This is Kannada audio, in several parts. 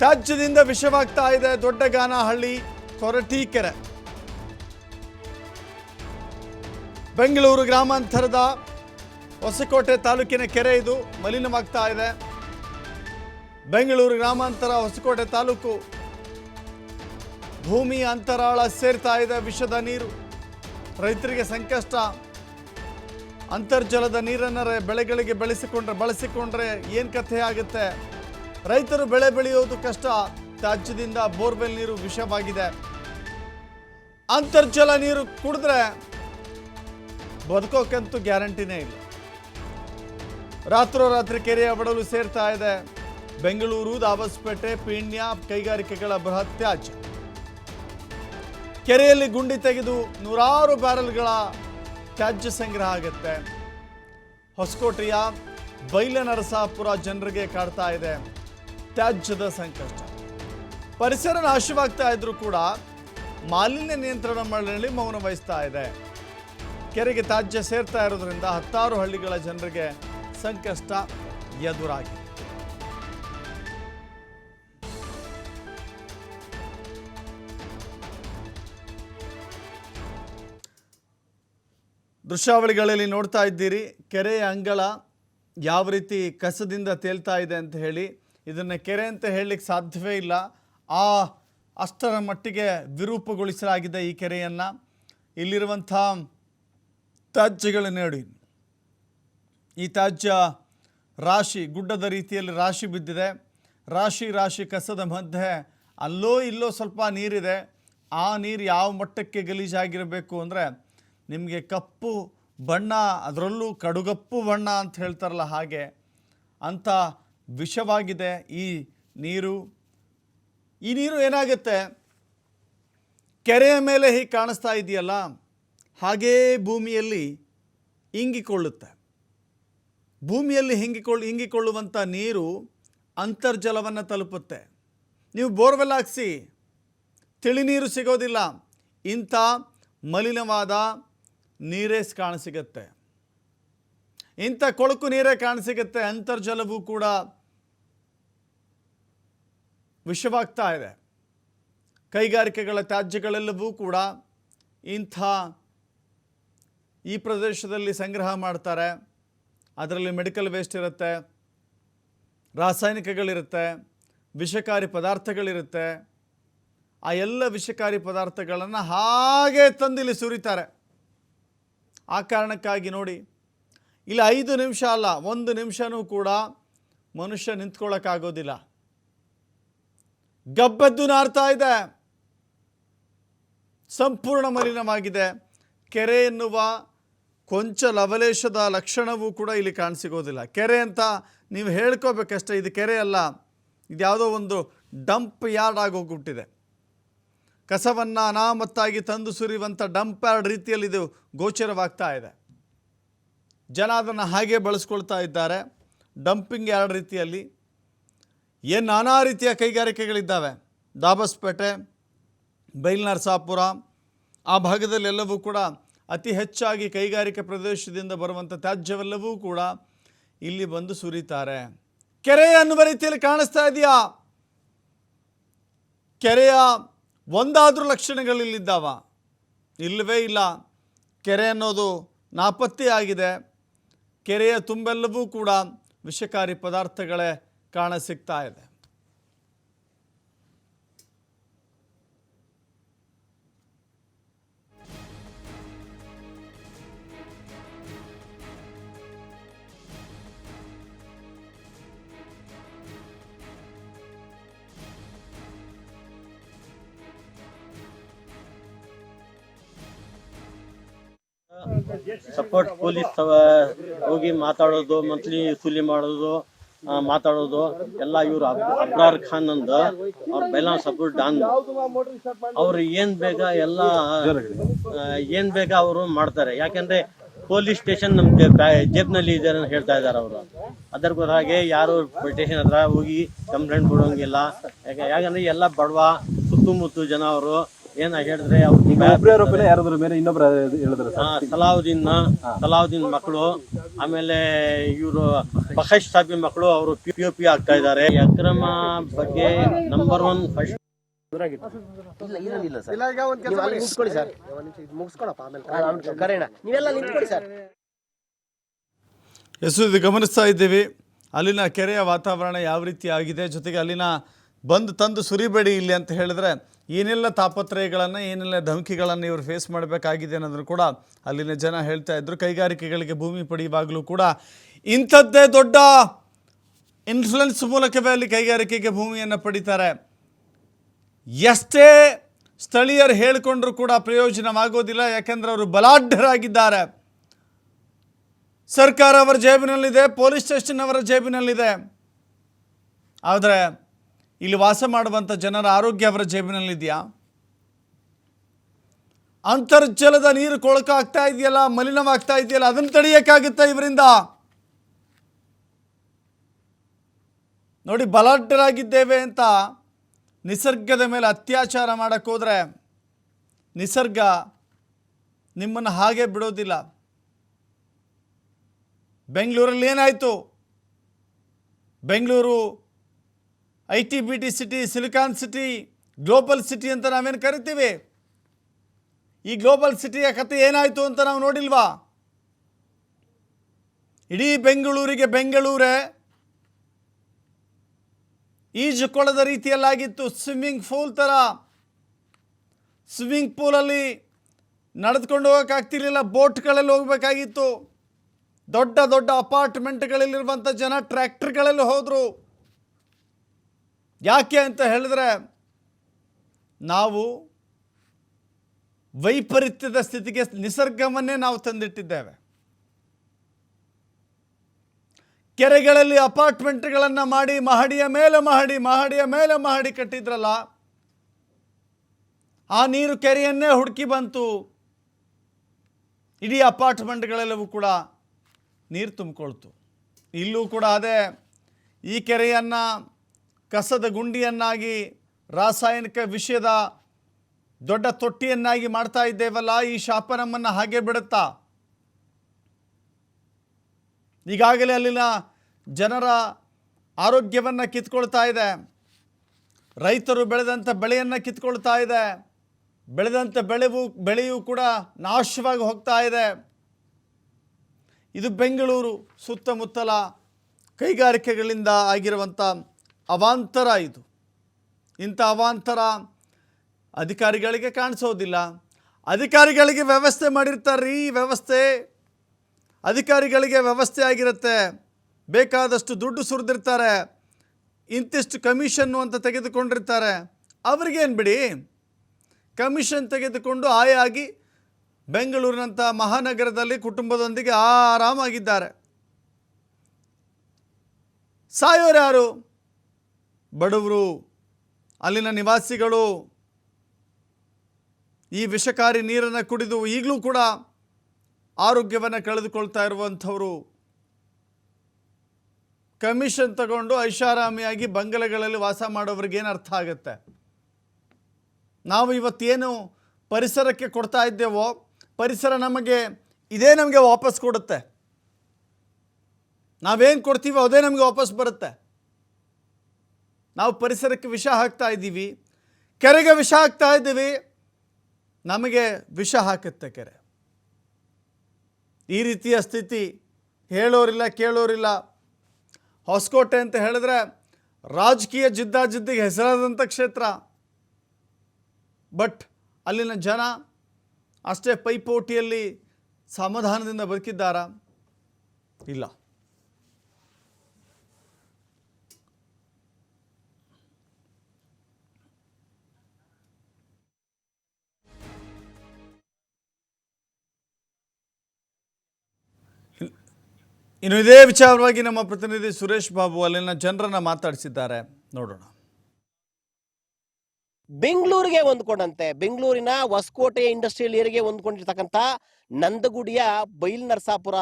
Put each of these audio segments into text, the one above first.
ತ್ಯಾಜ್ಯದಿಂದ ವಿಷವಾಗ್ತಾ ಇದೆ ದೊಡ್ಡಗಾನಹಳ್ಳಿ, ಕೊರಟೀಕೆರೆ. ಬೆಂಗಳೂರು ಗ್ರಾಮಾಂತರದ ಹೊಸಕೋಟೆ ತಾಲೂಕಿನ ಕೆರೆ ಇದು, ಮಲಿನವಾಗ್ತಾ ಇದೆ. ಬೆಂಗಳೂರು ಗ್ರಾಮಾಂತರ ಹೊಸಕೋಟೆ ತಾಲೂಕು ಭೂಮಿ ಅಂತರಾಳ ಸೇರ್ತಾ ಇದೆ ವಿಷದ ನೀರು. ರೈತರಿಗೆ ಸಂಕಷ್ಟ. ಅಂತರ್ಜಲದ ನೀರನ್ನರೆ ಬೆಳೆಗಳಿಗೆ ಬೆಳೆಸಿಕೊಂಡ್ರೆ, ಬಳಸಿಕೊಂಡ್ರೆ ಏನು ಕಥೆ ಆಗುತ್ತೆ? ರೈತರು ಬೆಳೆ ಬೆಳೆಯೋದು ಕಷ್ಟ. ತ್ಯಾಜ್ಯದಿಂದ ಬೋರ್ವೆಲ್ ನೀರು ವಿಷವಾಗಿದೆ. ಅಂತರ್ಜಲ ನೀರು ಕುಡಿದ್ರೆ ಬದುಕೋಕ್ಕಂತೂ ಗ್ಯಾರಂಟಿನೇ ಇಲ್ಲ. ರಾತ್ರೋರಾತ್ರಿ ಕೆರೆಯ ಬಡಲು ಸೇರ್ತಾ ಇದೆ. ಬೆಂಗಳೂರು ದಾಬಸ್ಪೇಟೆ ಪೀಣ್ಯ ಕೈಗಾರಿಕೆಗಳ ಬೃಹತ್ ತ್ಯಾಜ್ಯ. ಕೆರೆಯಲ್ಲಿ ಗುಂಡಿ ತೆಗೆದು ನೂರಾರು ಬ್ಯಾರಲ್ಗಳ ತ್ಯಾಜ್ಯ ಸಂಗ್ರಹ ಆಗುತ್ತೆ. ಹೊಸಕೋಟೆಯ ಬೈಲನರಸಾಪುರ ಜನರಿಗೆ ಕಾಡ್ತಾ ಇದೆ. ತ್ಯಾಜ್ಯದ ಸಂಕಷ್ಟ. ಪರಿಸರ ನಾಶವಾಗ್ತಾ ಇದ್ರೂ ಕೂಡ ಮಾಲಿನ್ಯ ನಿಯಂತ್ರಣ ಮಂಡಳಿ ಮೌನ ವಹಿಸ್ತಾ ಇದೆ. ಕೆರೆಗೆ ತ್ಯಾಜ್ಯ ಸೇರ್ತಾ ಇರೋದ್ರಿಂದ ಹತ್ತಾರು ಹಳ್ಳಿಗಳ ಜನರಿಗೆ ಸಂಕಷ್ಟ ಎದುರಾಗಿದೆ. ದೃಶ್ಯಾವಳಿಗಳಲ್ಲಿ ನೋಡ್ತಾ ಇದ್ದೀರಿ, ಕೆರೆಯ ಅಂಗಳ ಯಾವ ರೀತಿ ಕಸದಿಂದ ತೇಲ್ತಾ ಇದೆ ಅಂತ ಹೇಳಿ ಇದನ್ನು ಕೆರೆ ಅಂತ ಹೇಳಲಿಕ್ಕೆ ಸಾಧ್ಯವೇ ಇಲ್ಲ. ಆ ಅಷ್ಟರ ಮಟ್ಟಿಗೆ ವಿರೂಪಗೊಳಿಸಲಾಗಿದೆ ಈ ಕೆರೆಯನ್ನು. ಇಲ್ಲಿರುವಂಥ ತ್ಯಾಜ್ಯಗಳು ನೋಡಿ ಈ ತ್ಯಾಜ್ಯ ರಾಶಿ, ಗುಡ್ಡದ ರೀತಿಯಲ್ಲಿ ರಾಶಿ ಬಿದ್ದಿದೆ. ರಾಶಿ ರಾಶಿ ಕಸದ ಮಧ್ಯೆ ಅಲ್ಲೋ ಇಲ್ಲೋ ಸ್ವಲ್ಪ ನೀರಿದೆ. ಆ ನೀರು ಯಾವ ಮಟ್ಟಕ್ಕೆ ಗಲೀಜಾಗಿರಬೇಕು ಅಂದರೆ ನಿಮಗೆ ಕಪ್ಪು ಬಣ್ಣ, ಅದರಲ್ಲೂ ಕಡುಗಪ್ಪು ಬಣ್ಣ ಅಂತ ಹೇಳ್ತಾರಲ್ಲ ಹಾಗೆ. ಅಂಥ ವಿಷವಾಗಿದೆ ಈ ನೀರು. ಈ ನೀರು ಏನಾಗುತ್ತೆ? ಕೆರೆಯ ಮೇಲೆ ಹೀಗೆ ಕಾಣಿಸ್ತಾ ಇದೆಯಲ್ಲ, ಹಾಗೇ ಭೂಮಿಯಲ್ಲಿ ಇಂಗಿಕೊಳ್ಳುತ್ತೆ. ಭೂಮಿಯಲ್ಲಿ ಹಿಂಗಿಕೊಳ್ಳು, ಇಂಗಿಕೊಳ್ಳುವಂಥ ನೀರು ಅಂತರ್ಜಲವನ್ನು ತಲುಪುತ್ತೆ. ನೀವು ಬೋರ್ವೆಲ್ ಹಾಕ್ಸಿ ತಿಳಿ ನೀರು ಸಿಗೋದಿಲ್ಲ, ಇಂಥ ಮಲಿನವಾದ ನೀರೇ ಕಾಣಸಿಗತ್ತೆ ಇಂಥ ಕೊಳಕು ನೀರೇ ಕಾಣಸಿಗತ್ತೆ, ಅಂತರ್ಜಲವೂ ಕೂಡ ವಿಷವಾಗ್ತಾ ಇದೆ. ಕೈಗಾರಿಕೆಗಳ ತ್ಯಾಜ್ಯಗಳೆಲ್ಲವೂ ಕೂಡ ಇಂಥ ಈ ಪ್ರದೇಶದಲ್ಲಿ ಸಂಗ್ರಹ ಮಾಡ್ತಾರೆ. ಅದರಲ್ಲಿ ಮೆಡಿಕಲ್ ವೇಸ್ಟ್ ಇರುತ್ತೆ, ರಾಸಾಯನಿಕಗಳಿರುತ್ತೆ, ವಿಷಕಾರಿ ಪದಾರ್ಥಗಳಿರುತ್ತೆ. ಆ ಎಲ್ಲ ವಿಷಕಾರಿ ಪದಾರ್ಥಗಳನ್ನು ಹಾಗೆ ತಂದಿಲ್ಲಿ ಸುರಿತಾರೆ. ಆ ಕಾರಣಕ್ಕಾಗಿ ನೋಡಿ ಇಲ್ಲಿ, ಐದು ನಿಮಿಷ ಅಲ್ಲ, ಒಂದು ನಿಮಿಷನೂ ಕೂಡ ಮನುಷ್ಯ ನಿಂತ್ಕೊಳ್ಳೋಕ್ಕಾಗೋದಿಲ್ಲ ಗಬ್ಬೆದ್ದು ನಾರ್ತಾ ಇದೆ. ಸಂಪೂರ್ಣ ಮಲಿನವಾಗಿದೆ. ಕೆರೆ ಎನ್ನುವ ಕೊಂಚ ಲವಲೇಶದ ಲಕ್ಷಣವೂ ಕೂಡ ಇಲ್ಲಿ ಕಾಣಸಿಗೋದಿಲ್ಲ. ಕೆರೆ ಅಂತ ನೀವು ಹೇಳ್ಕೋಬೇಕಷ್ಟೇ, ಇದು ಕೆರೆ ಅಲ್ಲ. ಇದು ಯಾವುದೋ ಒಂದು ಡಂಪ್ ಯಾರ್ಡ್ ಆಗೋಗ್ಬಿಟ್ಟಿದೆ. ಕಸವನ್ನು ಅನಾಮತ್ತಾಗಿ ತಂದು ಸುರಿಯುವಂಥ ಡಂಪ್ ಯಾರ್ಡ್ ರೀತಿಯಲ್ಲಿ ಇದು ಗೋಚರವಾಗ್ತಾ ಇದೆ. ಜನ ಅದನ್ನು ಹಾಗೆ ಬಳಸ್ಕೊಳ್ತಾ ಇದ್ದಾರೆ. ಡಂಪಿಂಗ್ ಎರಡು ರೀತಿಯಲ್ಲಿ. ಏನು ನಾನಾ ರೀತಿಯ ಕೈಗಾರಿಕೆಗಳಿದ್ದಾವೆ. ದಾಬಸ್ಪೇಟೆ ಬೈಲ್ನರಸಾಪುರ ಆ ಭಾಗದಲ್ಲೆಲ್ಲವೂ ಕೂಡ ಅತಿ ಹೆಚ್ಚಾಗಿ ಕೈಗಾರಿಕೆ ಪ್ರದೇಶದಿಂದ ಬರುವಂಥ ತ್ಯಾಜ್ಯವೆಲ್ಲವೂ ಕೂಡ ಇಲ್ಲಿ ಬಂದು ಸುರಿತಾರೆ. ಕೆರೆ ಅನ್ನುವ ರೀತಿಯಲ್ಲಿ ಕಾಣಿಸ್ತಾ ಇದೆಯಾ? ಕೆರೆಯ ಒಂದಾದರೂ ಲಕ್ಷಣಗಳಿಲ್ಲಿದ್ದಾವ ಇಲ್ಲವೇ ಇಲ್ಲ. ಕೆರೆ ಅನ್ನೋದು ನಾಪತ್ತೆಯಾಗಿದೆ ಕೆರೆಯ ತುಂಬೆಲ್ಲವೂ ಕೂಡ ವಿಷಕಾರಿ ಪದಾರ್ಥಗಳೇ ಕಾಣ ಸಿಗ್ತಾ ಇದೆ. ಸಪೋರ್ಟ್ ಪೊಲೀಸ್ ಹೋಗಿ ಮಾತಾಡೋದು ಮಂತ್ಲಿ ಸೂಲಿ ಮಾಡೋದು ಮಾತಾಡೋದು, ಎಲ್ಲ ಇವ್ರು ಅಬ್, ಅಬ್ರಾರ್ ಖಾನ್ ಅಂದ, ಅವ್ರ ಬೈಲಾನ್ ಸಪೋರ್ಟ್ ಡಾನ್ ಅವ್ರು ಏನ್ ಬೇಗ ಎಲ್ಲ ಏನ್ ಬೇಗ ಅವರು ಮಾಡ್ತಾರೆ. ಯಾಕಂದ್ರೆ ಪೊಲೀಸ್ ಸ್ಟೇಷನ್ ನಮ್ ಜೇಬ್ನಲ್ಲಿ ಇದೆ ಅಂತ ಹೇಳ್ತಾ ಇದಾರೆ ಅವರು. ಅದರ ಹಾಗೆ ಯಾರು ಸ್ಟೇಷನ್ ಹತ್ರ ಹೋಗಿ ಕಂಪ್ಲೇಂಟ್ ಕೊಡೋಂಗಿಲ್ಲ. ಯಾಕೆ, ಯಾಕಂದ್ರೆ ಎಲ್ಲ ಬಡವ, ಸುತ್ತಮುತ್ತ ಜನ ಅವರು. ಏನ ಹೇಳಿದ್ರೆ ಅವ್ರು ಯಾರಾದ್ರ ಮೇಲೆ ಇನ್ನೊಬ್ರು ಹೇಳಿದ್ರು ಸಲಾವುದ್ದೀನ್ ಸಲಾವುದ್ದೀನ್ ಮಕ್ಕಳು ಆಮೇಲೆ ಇವರು ಬಖಶ್ ಸಾಬಿ ಮಕ್ಕಳು ಅವರು ಪಿ ಯು ಪಿ ಆಗ್ತಾ ಇದ್ದಾರೆ ಅಕ್ರಮ ಬಗ್ಗೆ ನಂಬರ್ ಒನ್ ಫಸ್ಟ್ ಇಲ್ಲ ನಿಂತ್ಕೊಳ್ಳಿ ಸರ್. ಮುಗಿಸ್ಕೊಳಪ್ಪ ಆಮೇಲೆ ಕರೆಯೋಣ. ನೀವೆಲ್ಲ ನಿಂತ್ಕೊಳ್ಳಿ ಸರ್. ಎಸ್ ಇದು ಗಮನಿಸ್ತಾ ಇದ್ದೀವಿ. ಅಲ್ಲಿನ ಕೆರೆಯ ವಾತಾವರಣ ಯಾವ ರೀತಿ ಆಗಿದೆ? ಜೊತೆಗೆ ಅಲ್ಲಿನ ಬಂದು ತಂದು ಸುರಿಬೇಡಿ ಇಲ್ಲಿ ಅಂತ ಹೇಳಿದ್ರೆ ಏನೆಲ್ಲ ತಾಪತ್ರಯಗಳನ್ನು, ಏನೆಲ್ಲ ಧಮಕಿಗಳನ್ನು ಇವರು ಫೇಸ್ ಮಾಡಬೇಕಾಗಿದೆ ಅನ್ನೋದನ್ನು ಕೂಡ ಅಲ್ಲಿನ ಜನ ಹೇಳ್ತಾ ಇದ್ರು. ಕೈಗಾರಿಕೆಗಳಿಗೆ ಭೂಮಿ ಪಡೆಯುವಾಗಲೂ ಕೂಡ ಇಂಥದ್ದೇ ದೊಡ್ಡ ಇನ್ಫ್ಲುಯೆನ್ಸ್ ಮೂಲಕವೇ ಅಲ್ಲಿ ಕೈಗಾರಿಕೆಗೆ ಭೂಮಿಯನ್ನು ಪಡಿತಾರೆ. ಎಷ್ಟೇ ಸ್ಥಳೀಯರು ಹೇಳಿಕೊಂಡ್ರೂ ಕೂಡ ಪ್ರಯೋಜನವಾಗೋದಿಲ್ಲ, ಯಾಕೆಂದ್ರೆ ಅವರು ಬಲಾಢ್ಯರಾಗಿದ್ದಾರೆ. ಸರ್ಕಾರ ಅವರ ಜೇಬಿನಲ್ಲಿದೆ ಪೊಲೀಸ್ ಸ್ಟೇಷನ್ ಅವರ ಜೇಬಿನಲ್ಲಿದೆ. ಆದರೆ ಇಲ್ಲಿ ವಾಸ ಮಾಡುವಂಥ ಜನರ ಆರೋಗ್ಯ ಅವರ ಜೇಬಿನಲ್ಲಿದೆಯಾ? ಅಂತರ್ಜಲದ ನೀರು ಕೊಳಕಾಗ್ತಾ ಇದೆಯಲ್ಲ, ಮಲಿನವಾಗ್ತಾ ಇದೆಯಲ್ಲ, ಅದನ್ನು ತಡೆಯೋಕ್ಕಾಗುತ್ತಾ ಇವರಿಂದ? ನೋಡಿ, ಬಲಾಢ್ಯರಾಗಿದ್ದೇವೆ ಅಂತ ನಿಸರ್ಗದ ಮೇಲೆ ಅತ್ಯಾಚಾರ ಮಾಡೋಕ್ಕೋದ್ರೆ ನಿಸರ್ಗ ನಿಮ್ಮನ್ನು ಹಾಗೆ ಬಿಡೋದಿಲ್ಲ. ಬೆಂಗಳೂರಲ್ಲಿ ಏನಾಯಿತು? Bengaluru I T B T city silicon city global city ಅಂತ ನಾವೇನು ಕರಿತೀವಿ? ಈ ಗ್ಲೋಬಲ್ ಸಿಟಿಯ ಕತೆ ಏನಾಯಿತು ಅಂತ ನಾವು ನೋಡಿಲ್ವಾ? ಇಡೀ ಬೆಂಗಳೂರಿಗೆ ಬೆಂಗಳೂರೇ ಈಜುಕೊಳದ ರೀತಿಯಲ್ಲಾಗಿತ್ತು ಸ್ವಿಮ್ಮಿಂಗ್ ಪೂಲ್ ಥರ ಸ್ವಿಮ್ಮಿಂಗ್ ಪೂಲಲ್ಲಿ ನಡೆದುಕೊಂಡು ಹೋಗೋಕ್ಕಾಗ್ತಿರ್ಲಿಲ್ಲ, ಬೋಟ್ಗಳಲ್ಲಿ ಹೋಗಬೇಕಾಗಿತ್ತು. ದೊಡ್ಡ ದೊಡ್ಡ ಅಪಾರ್ಟ್ಮೆಂಟ್ಗಳಲ್ಲಿರುವಂಥ ಜನ ಟ್ರ್ಯಾಕ್ಟ್ರ್ಗಳಲ್ಲಿ ಹೋದರು. ಯಾಕೆ ಅಂತ ಹೇಳಿದ್ರೆ ನಾವು ವೈಪರೀತ್ಯದ ಸ್ಥಿತಿಗೆ ನಿಸರ್ಗವನ್ನೇ ನಾವು ತಂದಿಟ್ಟಿದ್ದೇವೆ. ಕೆರೆಗಳಲ್ಲಿ ಅಪಾರ್ಟ್ಮೆಂಟ್ಗಳನ್ನು ಮಾಡಿ ಮಹಡಿಯ ಮೇಲೆ ಮಹಡಿ, ಮಹಡಿಯ ಮೇಲೆ ಮಹಡಿ ಕಟ್ಟಿದ್ರಲ್ಲ, ಆ ನೀರು ಕೆರೆಯನ್ನೇ ಹುಡುಕಿ ಬಂತು. ಇಡೀ ಅಪಾರ್ಟ್ಮೆಂಟ್ಗಳೆಲ್ಲವೂ ಕೂಡ ನೀರು ತುಂಬಿಕೊಳ್ತು. ಇಲ್ಲೂ ಕೂಡ ಅದೇ ಈ ಕೆರೆಯನ್ನು ಕಸದ ಗುಂಡಿಯನ್ನಾಗಿ, ರಾಸಾಯನಿಕ ವಿಷಯದ ದೊಡ್ಡ ತೊಟ್ಟಿಯನ್ನಾಗಿ ಮಾಡ್ತಾ ಇದ್ದೇವಲ್ಲ, ಈ ಶಾಪ ನಮ್ಮನ್ನು ಹಾಗೆ ಬಿಡುತ್ತಾ? ಈಗಾಗಲೇ ಅಲ್ಲಿನ ಜನರ ಆರೋಗ್ಯವನ್ನು ಕಿತ್ಕೊಳ್ತಾ ಇದೆ. ರೈತರು ಬೆಳೆದಂಥ ಬೆಳೆಯನ್ನು ಕಿತ್ಕೊಳ್ತಾ ಇದೆ. ಬೆಳೆದಂಥ ಬೆಳೆವು, ಬೆಳೆಯೂ ಕೂಡ ನಾಶವಾಗಿ ಹೋಗ್ತಾ ಇದೆ. ಇದು ಬೆಂಗಳೂರು ಸುತ್ತಮುತ್ತಲ ಕೈಗಾರಿಕೆಗಳಿಂದ ಆಗಿರುವಂಥ ಅವಾಂತರ ಇದು. ಇಂಥ ಅವಾಂತರ ಅಧಿಕಾರಿಗಳಿಗೆ ಕಾಣಿಸೋದಿಲ್ಲ. ಅಧಿಕಾರಿಗಳಿಗೆ ವ್ಯವಸ್ಥೆ ಮಾಡಿರ್ತಾರೆ, ಈ ವ್ಯವಸ್ಥೆ ಅಧಿಕಾರಿಗಳಿಗೆ ವ್ಯವಸ್ಥೆ ಆಗಿರುತ್ತೆ. ಬೇಕಾದಷ್ಟು ದುಡ್ಡು ಸುರಿದಿರ್ತಾರೆ, ಇಂತಿಷ್ಟು ಕಮಿಷನ್ನು ಅಂತ ತೆಗೆದುಕೊಂಡಿರ್ತಾರೆ. ಅವ್ರಿಗೇನು ಬಿಡಿ? ಕಮಿಷನ್ ತೆಗೆದುಕೊಂಡು ಆಯಾಗಿ ಬೆಂಗಳೂರಿನಂಥ ಮಹಾನಗರದಲ್ಲಿ ಕುಟುಂಬದೊಂದಿಗೆ ಆರಾಮಾಗಿದ್ದಾರೆ. ಸಾಯೋರು ಯಾರು? ಬಡವರು, ಅಲ್ಲಿನ ನಿವಾಸಿಗಳು ಈ ವಿಷಕಾರಿ ನೀರನ್ನು ಕುಡಿದು ಈಗಲೂ ಕೂಡ ಆರೋಗ್ಯವನ್ನು ಕಳೆದುಕೊಳ್ತಾ ಇರುವಂಥವರು ಕಮಿಷನ್ ತಗೊಂಡು ಐಷಾರಾಮಿಯಾಗಿ ಬಂಗಲೆಗಳಲ್ಲಿ ವಾಸ ಮಾಡೋವ್ರಿಗೇನು ಅರ್ಥ ಆಗುತ್ತೆ? ನಾವು ಇವತ್ತೇನು ಪರಿಸರಕ್ಕೆ ಕೊಡ್ತಾ ಇದ್ದೇವೋ, ಪರಿಸರ ನಮಗೆ ಇದೇ ನಮಗೆ ವಾಪಸ್ ಕೊಡುತ್ತೆ. ನಾವೇನು ಕೊಡ್ತೀವೋ ಅದೇ ನಮಗೆ ವಾಪಸ್ ಬರುತ್ತೆ. ನಾವು ಪರಿಸರಕ್ಕೆ ವಿಷ ಹಾಕ್ತಾ ಇದ್ದೀವಿ. ಕೆರೆಗೆ ವಿಷ ಹಾಕ್ತಾ ಇದ್ದೀವಿ. ನಮಗೆ ವಿಷ ಹಾಕುತ್ತೆ ಕೆರೆ. ಈ ರೀತಿಯ ಸ್ಥಿತಿ ಹೇಳೋರಿಲ್ಲ, ಕೇಳೋರಿಲ್ಲ. ಹೊಸಕೋಟೆ ಅಂತ ಹೇಳಿದ್ರೆ ರಾಜಕೀಯ ಜಿದ್ದಾಜಿದ್ದಿಗೆ ಹೆಸರಾದಂಥ ಕ್ಷೇತ್ರ. ಬಟ್ ಅಲ್ಲಿನ ಜನ ಅಷ್ಟೇ ಪೈಪೋಟಿಯಲ್ಲಿ ಸಮಾಧಾನದಿಂದ ಬದುಕಿದ್ದಾರಾ? ಇಲ್ಲ. ಇನ್ನು ಇದೇ ವಿಚಾರವಾಗಿ ನಮ್ಮ ಪ್ರತಿನಿಧಿ ಸುರೇಶ್ ಬಾಬು ಅಲ್ಲಿನ ಜನರನ್ನ ಮಾತಾಡಿಸಿದ್ದಾರೆ. ನೋಡೋಣ. ಬೆಂಗಳೂರಿಗೆ ಹೊಂದ್ಕೊಂಡಂತೆ, ಬೆಂಗಳೂರಿನ ಹೊಸಕೋಟೆ ಇಂಡಸ್ಟ್ರಿಯಲ್ ಏರಿಯಾಗೆ ಹೊಂದ್ಕೊಂಡಿರ್ತಕ್ಕಂಥ ನಂದಗುಡಿಯ ಬೈಲ್ ನರಸಾಪುರ,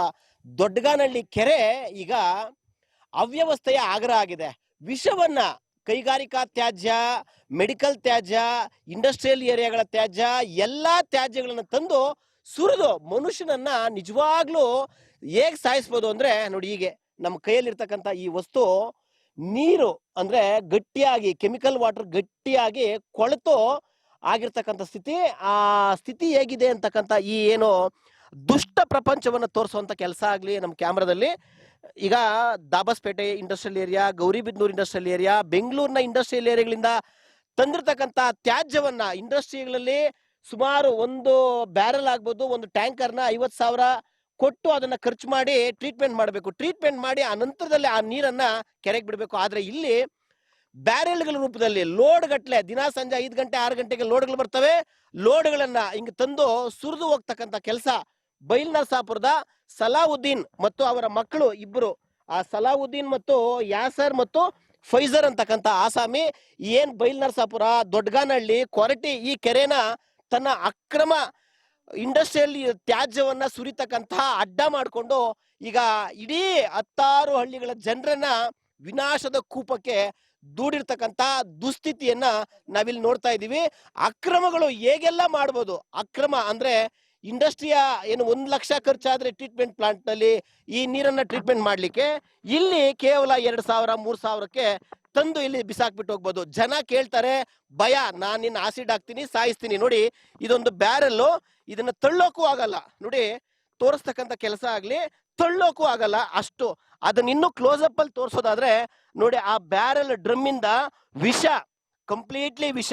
ದೊಡ್ಡಗಾನಹಳ್ಳಿ ಕೆರೆ ಈಗ ಅವ್ಯವಸ್ಥೆಯ ಆಗ್ರಹ ಆಗಿದೆ. ವಿಷವನ್ನ ಕೈಗಾರಿಕಾ ತ್ಯಾಜ್ಯ, ಮೆಡಿಕಲ್ ತ್ಯಾಜ್ಯ ಇಂಡಸ್ಟ್ರಿಯಲ್ ಏರಿಯಾಗಳ ತ್ಯಾಜ್ಯ, ಎಲ್ಲ ತ್ಯಾಜ್ಯಗಳನ್ನು ತಂದು ಸುರಿದು ಮನುಷ್ಯನನ್ನ ನಿಜವಾಗ್ಲೂ ಹೇಗ್ ಸಾಯಿಸ್ಬೋದು ಅಂದ್ರೆ ನೋಡಿ ಹೀಗೆ, ನಮ್ಮ ಕೈಯಲ್ಲಿರ್ತಕ್ಕಂಥ ಈ ವಸ್ತು ನೀರು ಅಂದ್ರೆ ಗಟ್ಟಿಯಾಗಿ ಕೆಮಿಕಲ್ ವಾಟರ್ ಗಟ್ಟಿಯಾಗಿ ಕೊಳೆತು ಆಗಿರ್ತಕ್ಕಂಥ ಸ್ಥಿತಿ, ಆ ಸ್ಥಿತಿ ಹೇಗಿದೆ ಅಂತಕ್ಕಂಥ ಈ ಏನು ದುಷ್ಟ ಪ್ರಪಂಚವನ್ನ ತೋರಿಸುವಂಥ ಕೆಲಸ ಆಗಲಿ ನಮ್ಮ ಕ್ಯಾಮ್ರಾದಲ್ಲಿ. ಈಗ Dabaspete industrial area Gauribidanur industrial area ಬೆಂಗಳೂರಿನ ಇಂಡಸ್ಟ್ರಿಯಲ್ ಏರಿಯಾಗಳಿಂದ ತಂದಿರತಕ್ಕಂಥ ತ್ಯಾಜ್ಯವನ್ನ ಇಂಡಸ್ಟ್ರಿಗಳಲ್ಲಿ ಸುಮಾರು ಒಂದು ಬ್ಯಾರಲ್ ಆಗ್ಬೋದು, ಒಂದು ಟ್ಯಾಂಕರ್ನ ಐವತ್ತು ಸಾವಿರ ಕೊಟ್ಟು ಅದನ್ನ ಖರ್ಚು ಮಾಡಿ ಟ್ರೀಟ್ಮೆಂಟ್ ಮಾಡಬೇಕು. ಟ್ರೀಟ್ಮೆಂಟ್ ಮಾಡಿ ಆ ನಂತರದಲ್ಲಿ ಆ ನೀರನ್ನ ಕೆರೆಗೆ ಬಿಡಬೇಕು. ಆದ್ರೆ ಇಲ್ಲಿ ಬ್ಯಾರೆಲ್ಗಳ ರೂಪದಲ್ಲಿ ಲೋಡ್ ಗಟ್ಟಲೆ ದಿನ ಸಂಜೆ ಐದು ಗಂಟೆ, ಆರು ಗಂಟೆಗೆ ಲೋಡ್ಗಳು ಬರ್ತವೆ. ಲೋಡ್ಗಳನ್ನ ಹಿಂಗ್ ತಂದು ಸುರಿದು ಹೋಗ್ತಕ್ಕಂಥ ಕೆಲಸ ಬೈಲ್ ನರಸಾಪುರದ ಸಲಾವುದ್ದೀನ್ ಮತ್ತು ಅವರ ಮಕ್ಕಳು ಇಬ್ಬರು ಆ ಸಲಾವುದ್ದೀನ್ ಮತ್ತು ಯಾಸರ್ ಮತ್ತು ಫೈಜರ್ ಅಂತಕ್ಕಂಥ ಆಸಾಮಿ ಏನ್ ಬೈಲ್ ನರಸಾಪುರ ದೊಡ್ಡಗಾನಹಳ್ಳಿ, ಕೊರಟಿ ಈ ಕೆರೆನ ತನ್ನ ಅಕ್ರಮ ಇಂಡಸ್ಟ್ರಿಯಲ್ ತ್ಯಾಜ್ಯವನ್ನ ಸುರಿತಕ್ಕಂತಹ ಅಡ್ಡ ಮಾಡಿಕೊಂಡು ಈಗ ಇಡೀ ಹತ್ತಾರು ಹಳ್ಳಿಗಳ ಜನರನ್ನ ವಿನಾಶದ ಕೂಪಕ್ಕೆ ದೂಡಿರ್ತಕ್ಕಂತ ದುಸ್ಥಿತಿಯನ್ನ ನಾವಿಲ್ಲಿ ನೋಡ್ತಾ ಇದ್ದೀವಿ. ಅಕ್ರಮಗಳು ಹೇಗೆಲ್ಲ ಮಾಡ್ಬೋದು? ಅಕ್ರಮ ಅಂದ್ರೆ ಇಂಡಸ್ಟ್ರಿಯ ಏನು ಒಂದು ಲಕ್ಷ ಖರ್ಚಾದ್ರೆ ಟ್ರೀಟ್ಮೆಂಟ್ ಪ್ಲಾಂಟ್ನಲ್ಲಿ ಈ ನೀರನ್ನ ಟ್ರೀಟ್ಮೆಂಟ್ ಮಾಡ್ಲಿಕ್ಕೆ, ಇಲ್ಲಿ ಕೇವಲ ಎರಡ್ ಸಾವಿರ, ಮೂರ್ ಸಾವಿರಕ್ಕೆ ತಂದು ಇಲ್ಲಿ ಬಿಸಾಕ್ಬಿಟ್ಟು ಹೋಗ್ಬೋದು. ಜನ ಕೇಳ್ತಾರೆ, ಭಯ, ನಾನ್ ನಿನ್ನ ಆಸಿಡ್ ಹಾಕ್ತೀನಿ, ಸಾಯಿಸ್ತೀನಿ. ನೋಡಿ, ಇದೊಂದು ಬ್ಯಾರಲ್ಲು. ಇದನ್ನ ತಳ್ಳೋಕ್ಕೂ ಆಗಲ್ಲ. ನೋಡಿ, ತೋರಿಸ್ತಕ್ಕಂಥ ಕೆಲಸ ಆಗ್ಲಿ ತಳ್ಳೋಕ್ಕೂ ಆಗಲ್ಲ ಅಷ್ಟು. ಅದನ್ನ ಇನ್ನೂ ಕ್ಲೋಸ್ ಅಪ್ ಅಲ್ಲಿ ತೋರಿಸೋದಾದ್ರೆ, ನೋಡಿ, ಆ ಬ್ಯಾರಲ್ ಡ್ರಮ್ ಇಂದ ವಿಷ, ಕಂಪ್ಲೀಟ್ಲಿ ವಿಷ,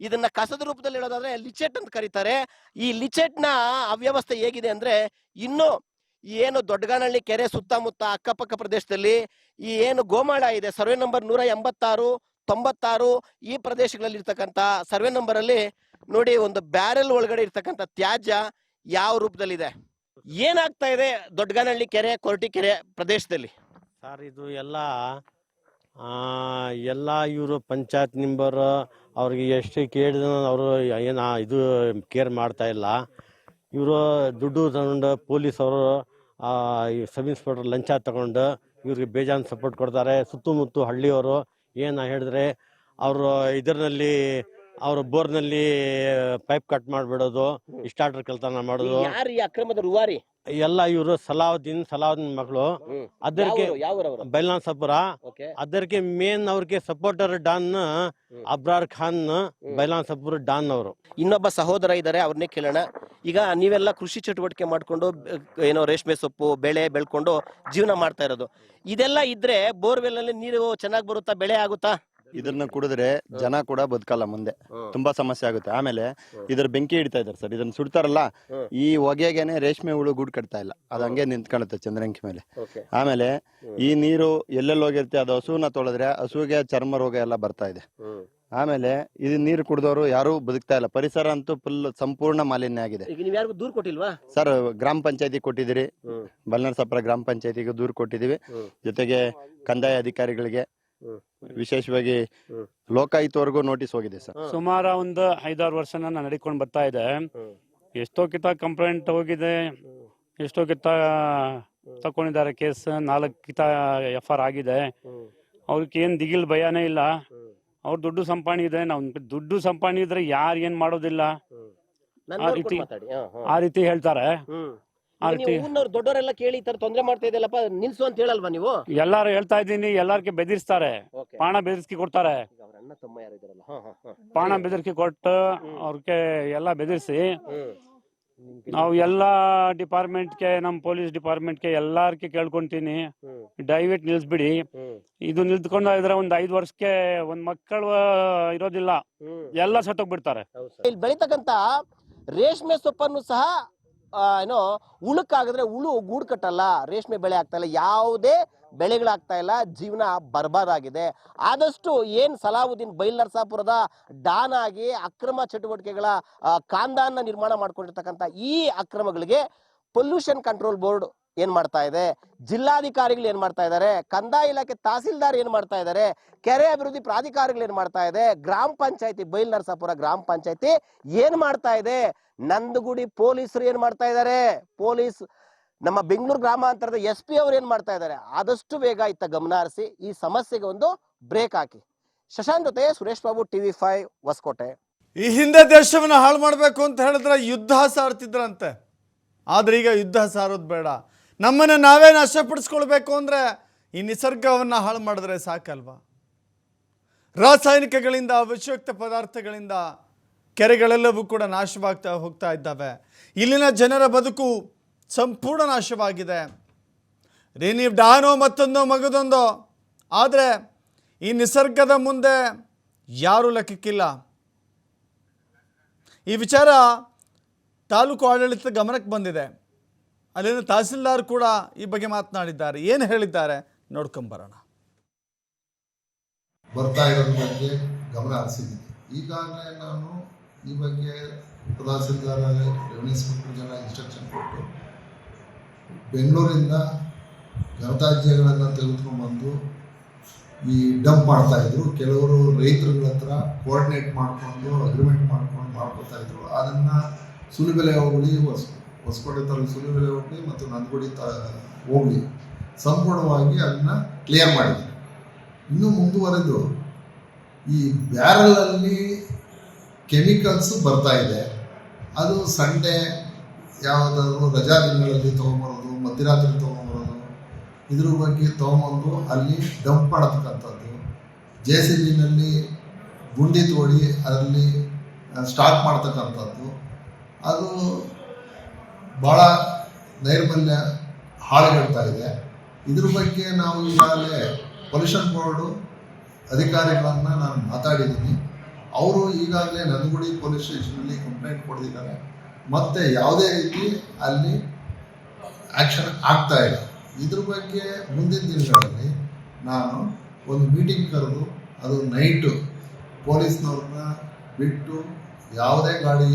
ಇದನ್ನ ಕಸದ ರೂಪದಲ್ಲಿ ಹೇಳೋದಾದ್ರೆ ಲಿಚೆಟ್ ಅಂತ ಕರೀತಾರೆ. ಈ ಲಿಚೆಟ್ನ ಅವ್ಯವಸ್ಥೆ ಹೇಗಿದೆ ಅಂದ್ರೆ, ಇನ್ನು ಏನು ದೊಡ್ಡಗಾನಹಳ್ಳಿ ಕೆರೆ ಸುತ್ತಮುತ್ತ ಅಕ್ಕಪಕ್ಕ ಪ್ರದೇಶದಲ್ಲಿ ಈ ಏನು ಗೋಮಾಳ ಇದೆ, ಸರ್ವೆ ನಂಬರ್ ನೂರ ಎಂಬತ್ತಾರು, ತೊಂಬತ್ತಾರು ಈ ಪ್ರದೇಶಗಳಲ್ಲಿ ಇರ್ತಕ್ಕಂಥ ಸರ್ವೆ ನಂಬರ್ ಅಲ್ಲಿ ನೋಡಿ ಒಂದು ಬ್ಯಾರೆಲ್ ಒಳಗಡೆ ಇರ್ತಕ್ಕಂಥ ತ್ಯಾಜ್ಯ ಯಾವ ರೂಪದಲ್ಲಿದೆ? ಏನಾಗ್ತಾ ಇದೆ ದೊಡ್ಡಗಾನಹಳ್ಳಿ ಕೆರೆ, ಕೊರಟಿ ಕೆರೆ ಪ್ರದೇಶದಲ್ಲಿ? ಸರ್, ಇದು ಎಲ್ಲ ಎಲ್ಲ ಇವರು ಪಂಚಾಯತ್ ನಿಂಬರ್ ಅವ್ರಿಗೆ ಎಷ್ಟು ಕೇಳಿದ ಅವರು ಏನು ಇದು ಕೇರ್ ಮಾಡ್ತಾ ಇಲ್ಲ. ಇವರು ದುಡ್ಡು ತಗೊಂಡು ಪೊಲೀಸ್ ಅವರು ಸಬ್ ಇನ್ಸ್ಪೆಕ್ಟರ್ ಲಂಚ ತಗೊಂಡು ಇವ್ರಿಗೆ ಬೇಜಾನ್ ಸಪೋರ್ಟ್ ಕೊಡ್ತಾರೆ. ಸುತ್ತಮುತ್ತ ಹಳ್ಳಿಯವರು ಏನು ಹೇಳಿದ್ರೆ ಅವರು ಇದರಲ್ಲಿ ಅವ್ರ ಬೋರ್ನಲ್ಲಿ ಪೈಪ್ ಕಟ್ ಮಾಡ್ಬಿಡೋದು ಸ್ಟಾರ್ಟರ್ ಕೆಲಸ ಮಾಡೋದು. ಯಾರು ಈ ಅಕ್ರಮದ ರೂವಾರಿ? ಎಲ್ಲ ಇವರು ಸಲಾವುದ್ದೀನ್ ಸಲಾವುದ್ದೀನ್ ಮಕ್ಕಳು ಅದಕ್ಕೆ ಬೈಲಾನ್ ಸಪುರ ಅದಕ್ಕೆ ಮೇನ್ ಅವ್ರಿಗೆ ಸಪೋರ್ಟರ್ ಡಾನ್ ಅಬ್ರಾರ್ ಖಾನ್ ಬೈಲಾನ್ ಸಪುರ್ ಡಾನ್ ಅವರು. ಇನ್ನೊಬ್ಬ ಸಹೋದರ ಇದ್ದಾರೆ ಅವ್ರನ್ನೇ ಕೇಳೋಣ. ಈಗ ನೀವೆಲ್ಲ ಕೃಷಿ ಚಟುವಟಿಕೆ ಮಾಡ್ಕೊಂಡು ಏನೋ ರೇಷ್ಮೆ ಸೊಪ್ಪು ಬೆಳೆ ಬೆಳ್ಕೊಂಡು ಜೀವನ ಮಾಡ್ತಾ ಇರೋದು. ಇದೆಲ್ಲ ಇದ್ರೆ ಬೋರ್ವೆಲ್ ಅಲ್ಲಿ ನೀರು ಚೆನ್ನಾಗಿ ಬರುತ್ತಾ ಬೆಳೆ ಆಗುತ್ತಾ? ಇದನ್ನ ಕುಡಿದ್ರೆ ಜನ ಕೂಡ ಬದುಕಲ್ಲ ಮುಂದೆ. ತುಂಬಾ ಸಮಸ್ಯೆ ಆಗುತ್ತೆ. ಆಮೇಲೆ ಇದ್ರ ಬೆಂಕಿ ಹಿಡಿತಾ ಇದಾರೆ ಸರ್. ಇದನ್ನ ಸುಡ್ತಾರಲ್ಲ ಈ ಹೊಗೆಗೆನೆ ರೇಷ್ಮೆ ಹುಳು ಗೂಡು ಕಟ್ತಾ ಇಲ್ಲ. ಅದು ಹಂಗೆ ನಿಂತ್ಕೊಳ್ಳುತ್ತೆ ಚಂದ್ರಂಕಿ ಮೇಲೆ. ಆಮೇಲೆ ಈ ನೀರು ಎಲ್ಲೆಲ್ಲಿ ಹೋಗಿರುತ್ತೆ ಅದು ಹಸುವನ್ನ ತೊಳೆದ್ರೆ ಹಸುವಿಗೆ ಚರ್ಮ ರೋಗ ಎಲ್ಲ ಬರ್ತಾ ಇದೆ. ಆಮೇಲೆ ಇದು ನೀರು ಕುಡಿದವರು ಯಾರು ಬದುಕ್ತಾ ಇಲ್ಲ. ಪರಿಸರ ಅಂತೂ ಫುಲ್ ಸಂಪೂರ್ಣ ಮಾಲಿನ್ಯ ಆಗಿದೆ. ಈಗ ನೀವ್ ಯಾರಿಗೂ ದೂರ ಕೊಟ್ಟಿಲ್ವಾ? ಸರ್ ಗ್ರಾಮ ಪಂಚಾಯತಿ ಕೊಟ್ಟಿದ್ದೀರಿ. ಹ್ಮ್. ಬಲ್ನರಸಪ್ಪರ ಗ್ರಾಮ ಪಂಚಾಯತಿಗೆ ದೂರು ಕೊಟ್ಟಿದ್ದೀವಿ. ಹ್ಮ್. ಜೊತೆಗೆ ಕಂದಾಯ ಅಧಿಕಾರಿಗಳಿಗೆ. ವಿಶೇಷವಾಗಿ ಲೋಕಾಯುತವರೆಗೂ ಲೋಕಾಯುಕ್ತವರೆಗೂ ನೋಟಿಸ್ ಹೋಗಿದೆ ಸರ್. ಸುಮಾರು ಒಂದು ಐದಾರು ವರ್ಷನ ನಡ್ಕೊಂಡು ಬರ್ತಾ ಇದೆ. ಎಷ್ಟೋ ಕಿತ ಕಂಪ್ಲೇಂಟ್ ಹೋಗಿದೆ. ಎಷ್ಟೋ ಕಿತ ತಕೊಂಡಿದ್ದಾರೆ ಕೇಸ್. ನಾಲ್ಕು ಕಿತ ಎಫ್ ಆರ್ ಆಗಿದೆ. ಅವ್ರಿಗೆ ಏನು ದಿಗಿಲ್ ಭಯನೇ ಇಲ್ಲ. ಅವ್ರ ದುಡ್ಡು ಸಂಪಾಣಿ ಇದೆ ನಾವು ದುಡ್ಡು ಸಂಪಾಣಿ ಇದ್ರೆ ಯಾರು ಏನ್ ಮಾಡೋದಿಲ್ಲ. ನಾನ್ ಆ ರೀತಿ-. ಆ ರೀತಿ ಹೇಳ್ತಾರೆ. ಊರ್ನವ್ರು ದೊಡ್ಡವರೆಲ್ಲ ಕೇಳಿ ಈ ತರ ತೊಂದ್ರೆ ಮಾಡ್ತಾ ಇದೆಯಲ್ಲಪ್ಪ ನಿಲ್ಸು ಅಂತ ಹೇಳಲ್ವಾ ನೀವು? ಎಲ್ಲಾರು ಹೇಳ್ತಾ ಇದ್ದೀನಿ ಎಲ್ಲಾರ್ಗೆ ಬೆದರಿಸ್ತಾರೆ. Okay. ಪಾಣ ಬೆದರಿಸಿ ಕೊಡ್ತಾರೆ. ಈಗ ಅವ್ರ ಅಣ್ಣ ತಮ್ಮ ಯಾರು ಇದಾರಲ್ಲ ಹಾ, ಹಾ, ಹಾ. ಪಾಣ ಬೆದರಿಕೆ ಕೊಟ್ಟು ಅವ್ರಿಗೆ ಎಲ್ಲ ಬೆದರಿಸಿ ಹ್ಮ್. ನಾವು ಎಲ್ಲಾ ಡಿಪಾರ್ಟ್ಮೆಂಟ್ಗೆ ನಮ್ಮ ಪೊಲೀಸ್ ಡಿಪಾರ್ಟ್ಮೆಂಟ್ಗೆ ಎಲ್ಲಾರ್ಗೆ ಕೇಳ್ಕೊಂತೀನಿ. ಹ್ಮ್. ದಯವಿಟ್ಟು ನಿಲ್ಸ್ಬಿಡಿ. ಹ್ಮ್. ಇದು ನಿಲ್ತ್ಕೊಂಡು ಇದ್ರೆ ಒಂದ್ ಐದ್ ವರ್ಷಕ್ಕೆ ಒಂದ್ ಮಕ್ಕಳು ಇರೋದಿಲ್ಲ. ಎಲ್ಲಾ ಎಲ್ಲ ಸತ್ತೋಗ್ಬಿಡ್ತಾರೆ. ಇಲ್ಲಿ ಬೆಳಿತಕ್ಕಂತ ರೇಷ್ಮೆ ಸೊಪ್ಪನ್ನು ಸಹ ಏನೋ ಉಳುಕಾಗಿದ್ರೆ ಉಳು ಗೂಡು ಕಟ್ಟಲ್ಲ, ರೇಷ್ಮೆ ಬೆಳೆ ಆಗ್ತಾ ಇಲ್ಲ, ಯಾವುದೇ ಬೆಳೆಗಳಾಗ್ತಾ ಇಲ್ಲ, ಜೀವನ ಬರ್ಬಾದಾಗಿದೆ. ಆದಷ್ಟು ಏನು ಸಲಾವುದ್ದೀನ್ ಬೈಲ್ ನರಸಾಪುರದ ಡಾನ್ ಆಗಿ ಅಕ್ರಮ ಚಟುವಟಿಕೆಗಳ ಕಾಂದಾನ ನಿರ್ಮಾಣ ಮಾಡ್ಕೊಂಡಿರ್ತಕ್ಕಂಥ ಈ ಅಕ್ರಮಗಳಿಗೆ ಪೊಲ್ಯೂಷನ್ ಕಂಟ್ರೋಲ್ ಬೋರ್ಡ್ ಏನ್ ಮಾಡ್ತಾ ಇದೆ? ಜಿಲ್ಲಾಧಿಕಾರಿಗಳು ಏನ್ ಮಾಡ್ತಾ ಇದ್ದಾರೆ ಕಂದಾಯ ಇಲಾಖೆ ತಹಸೀಲ್ದಾರ್ ಏನ್ ಮಾಡ್ತಾ ಇದ್ದಾರೆ ಕೆರೆ ಅಭಿವೃದ್ಧಿ ಪ್ರಾಧಿಕಾರಗಳು ಏನ್ ಮಾಡ್ತಾ ಇದೆ? ಗ್ರಾಮ ಪಂಚಾಯತಿ, ಬೈಲ್ ನರಸಾಪುರ ಗ್ರಾಮ ಪಂಚಾಯತಿ ಏನ್ ಮಾಡ್ತಾ ಇದೆ? ನಂದಗುಡಿ ಪೊಲೀಸರು ಏನ್ ಮಾಡ್ತಾ ಇದ್ದಾರೆ ಪೊಲೀಸ್ ನಮ್ಮ ಬೆಂಗಳೂರು ಗ್ರಾಮಾಂತರದ ಎಸ್ ಪಿ ಅವ್ರು ಏನ್ ಮಾಡ್ತಾ ಇದ್ದಾರೆ ಆದಷ್ಟು ಬೇಗ ಇತ್ತ ಗಮನ ಹರಿಸಿ ಈ ಸಮಸ್ಯೆಗೆ ಒಂದು ಬ್ರೇಕ್ ಹಾಕಿ. ಶಶಾಂತ್ ಜೊತೆ ಸುರೇಶ್ ಬಾಬು, ಟಿವಿ ಫೈವ್, ಹೊಸಕೋಟೆ. ಈ ಹಿಂದೆ ದೇಶವನ್ನು ಹಾಳು ಮಾಡಬೇಕು ಅಂತ ಹೇಳಿದ್ರೆ ಯುದ್ಧ ಸಾರ್ತಿದ್ರಂತೆ. ಆದ್ರೆ ಈಗ ಯುದ್ಧ ಸಾರೋದು ಬೇಡ. ನಮ್ಮನ್ನು ನಾವೇ ನಷ್ಟಪಡಿಸ್ಕೊಳ್ಬೇಕು ಅಂದರೆ ಈ ನಿಸರ್ಗವನ್ನು ಹಾಳು ಮಾಡಿದ್ರೆ ಸಾಕಲ್ವಾ? ರಾಸಾಯನಿಕಗಳಿಂದ, ವಿಷಯುಕ್ತ ಪದಾರ್ಥಗಳಿಂದ ಕೆರೆಗಳೆಲ್ಲವೂ ಕೂಡ ನಾಶವಾಗ್ತಾ ಹೋಗ್ತಾ ಇದ್ದಾವೆ. ಇಲ್ಲಿನ ಜನರ ಬದುಕು ಸಂಪೂರ್ಣ ನಾಶವಾಗಿದೆ. ರೀ ನೀವು ಡಾನೋ ಮತ್ತೊಂದೋ, ಮಗದೊಂದೋ. ಆದರೆ ಈ ನಿಸರ್ಗದ ಮುಂದೆ ಯಾರೂ ಲೆಕ್ಕಕ್ಕಿಲ್ಲ. ಈ ವಿಚಾರ ತಾಲೂಕು ಆಡಳಿತ ಗಮನಕ್ಕೆ ಬಂದಿದೆ. ಅಲ್ಲಿನ ತಹಸೀಲ್ದಾರ್ ಕೂಡ ಈ ಬಗ್ಗೆ ಮಾತನಾಡಿದ್ದಾರೆ. ಏನು ಹೇಳಿದ್ದಾರೆ? ನೋಡ್ಕೊಂಬರೋಣ ಬರ್ತಾ ಇರೋದ್ರ ಬಗ್ಗೆ ಗಮನ ಹರಿಸಿದ್ದೀನಿ ಈಗಾಗಲೇ ನಾನು ಈ ಬಗ್ಗೆ ತಹಸೀಲ್ದಾರ್ ರೆವಿನ್ಯೂ ಜನ ಇನ್ಸ್ಟ್ರಕ್ಷನ್ ಕೊಟ್ಟು ಬೆಂಗಳೂರಿಂದ ಘನತ್ಯಾಜ್ಯಗಳನ್ನು ತೆಗೆದುಕೊಂಡ್ಬಂದು ಈ ಡಂಪ್ ಮಾಡ್ತಾ ಇದ್ರು. ಕೆಲವರು ರೈತರುಗಳ ಹತ್ರ ಕೋಆರ್ಡಿನೇಟ್ ಮಾಡಿಕೊಂಡು ಅಗ್ರಿಮೆಂಟ್ ಮಾಡ್ಕೊಂಡು ಮಾಡ್ಕೊತಾ ಇದ್ರು. ಅದನ್ನು ಸುಲಿಬೆಲೆ ಹೊಸ ಹೊಸಕೋಟೆ ತಾಲೂಕು ಸುಲಿಬೆಲೆ ಹೋಬಳಿ ಮತ್ತು ನಂದಗುಡಿ ತಾ ಹೋಗಿ ಸಂಪೂರ್ಣವಾಗಿ ಅದನ್ನ ಕ್ಲಿಯರ್ ಮಾಡಿದ್ರು ಇನ್ನೂ ಮುಂದುವರೆದು ಈ ಬ್ಯಾರಲಲ್ಲಿ ಕೆಮಿಕಲ್ಸ್ ಬರ್ತಾ ಇದೆ. ಅದು ಸಂಡೆ ಯಾವುದಾದ್ರು ರಜಾ ದಿನಗಳಲ್ಲಿ ತೊಗೊಂಬರೋದು, ಮಧ್ಯರಾತ್ರಿ ತೊಗೊಂಬರೋದು, ಇದ್ರ ಬಗ್ಗೆ ತೊಗೊಂಬಂದು ಅಲ್ಲಿ ಡಂಪ್ ಮಾಡತಕ್ಕಂಥದ್ದು. ಜೆ ಸಿ ಬಿನಲ್ಲಿ ಗುಂಡಿ ತೋಡಿ ಅದರಲ್ಲಿ ಸ್ಟಾಕ್ ಮಾಡ್ತಕ್ಕಂಥದ್ದು. ಅದು ಭಾಳ ನೈರ್ಮಲ್ಯ ಹೇಳ್ತಾ ಇದೆ. ಇದ್ರ ಬಗ್ಗೆ ನಾವು ಈಗಾಗಲೇ ಪೊಲ್ಯೂಷನ್ ಬೋರ್ಡು ಅಧಿಕಾರಿಗಳನ್ನ ನಾನು ಮಾತಾಡಿದ್ದೀನಿ. ಅವರು ಈಗಾಗಲೇ ನಂದಗುಡಿ ಪೊಲೀಸ್ ಸ್ಟೇಷನಲ್ಲಿ ಕಂಪ್ಲೇಂಟ್ ಕೊಡ್ತಿದ್ದಾರೆ. ಮತ್ತೆ ಯಾವುದೇ ರೀತಿ ಅಲ್ಲಿ ಆ್ಯಕ್ಷನ್ ಆಗ್ತಾ ಇಲ್ಲ. ಇದ್ರ ಬಗ್ಗೆ ಮುಂದಿನ ದಿನಗಳಲ್ಲಿ ನಾನು ಒಂದು ಮೀಟಿಂಗ್ ಕರೆದು ಅದು ನೈಟು ಪೊಲೀಸ್ನವ್ರನ್ನ ಬಿಟ್ಟು ಯಾವುದೇ ಗಾಡಿ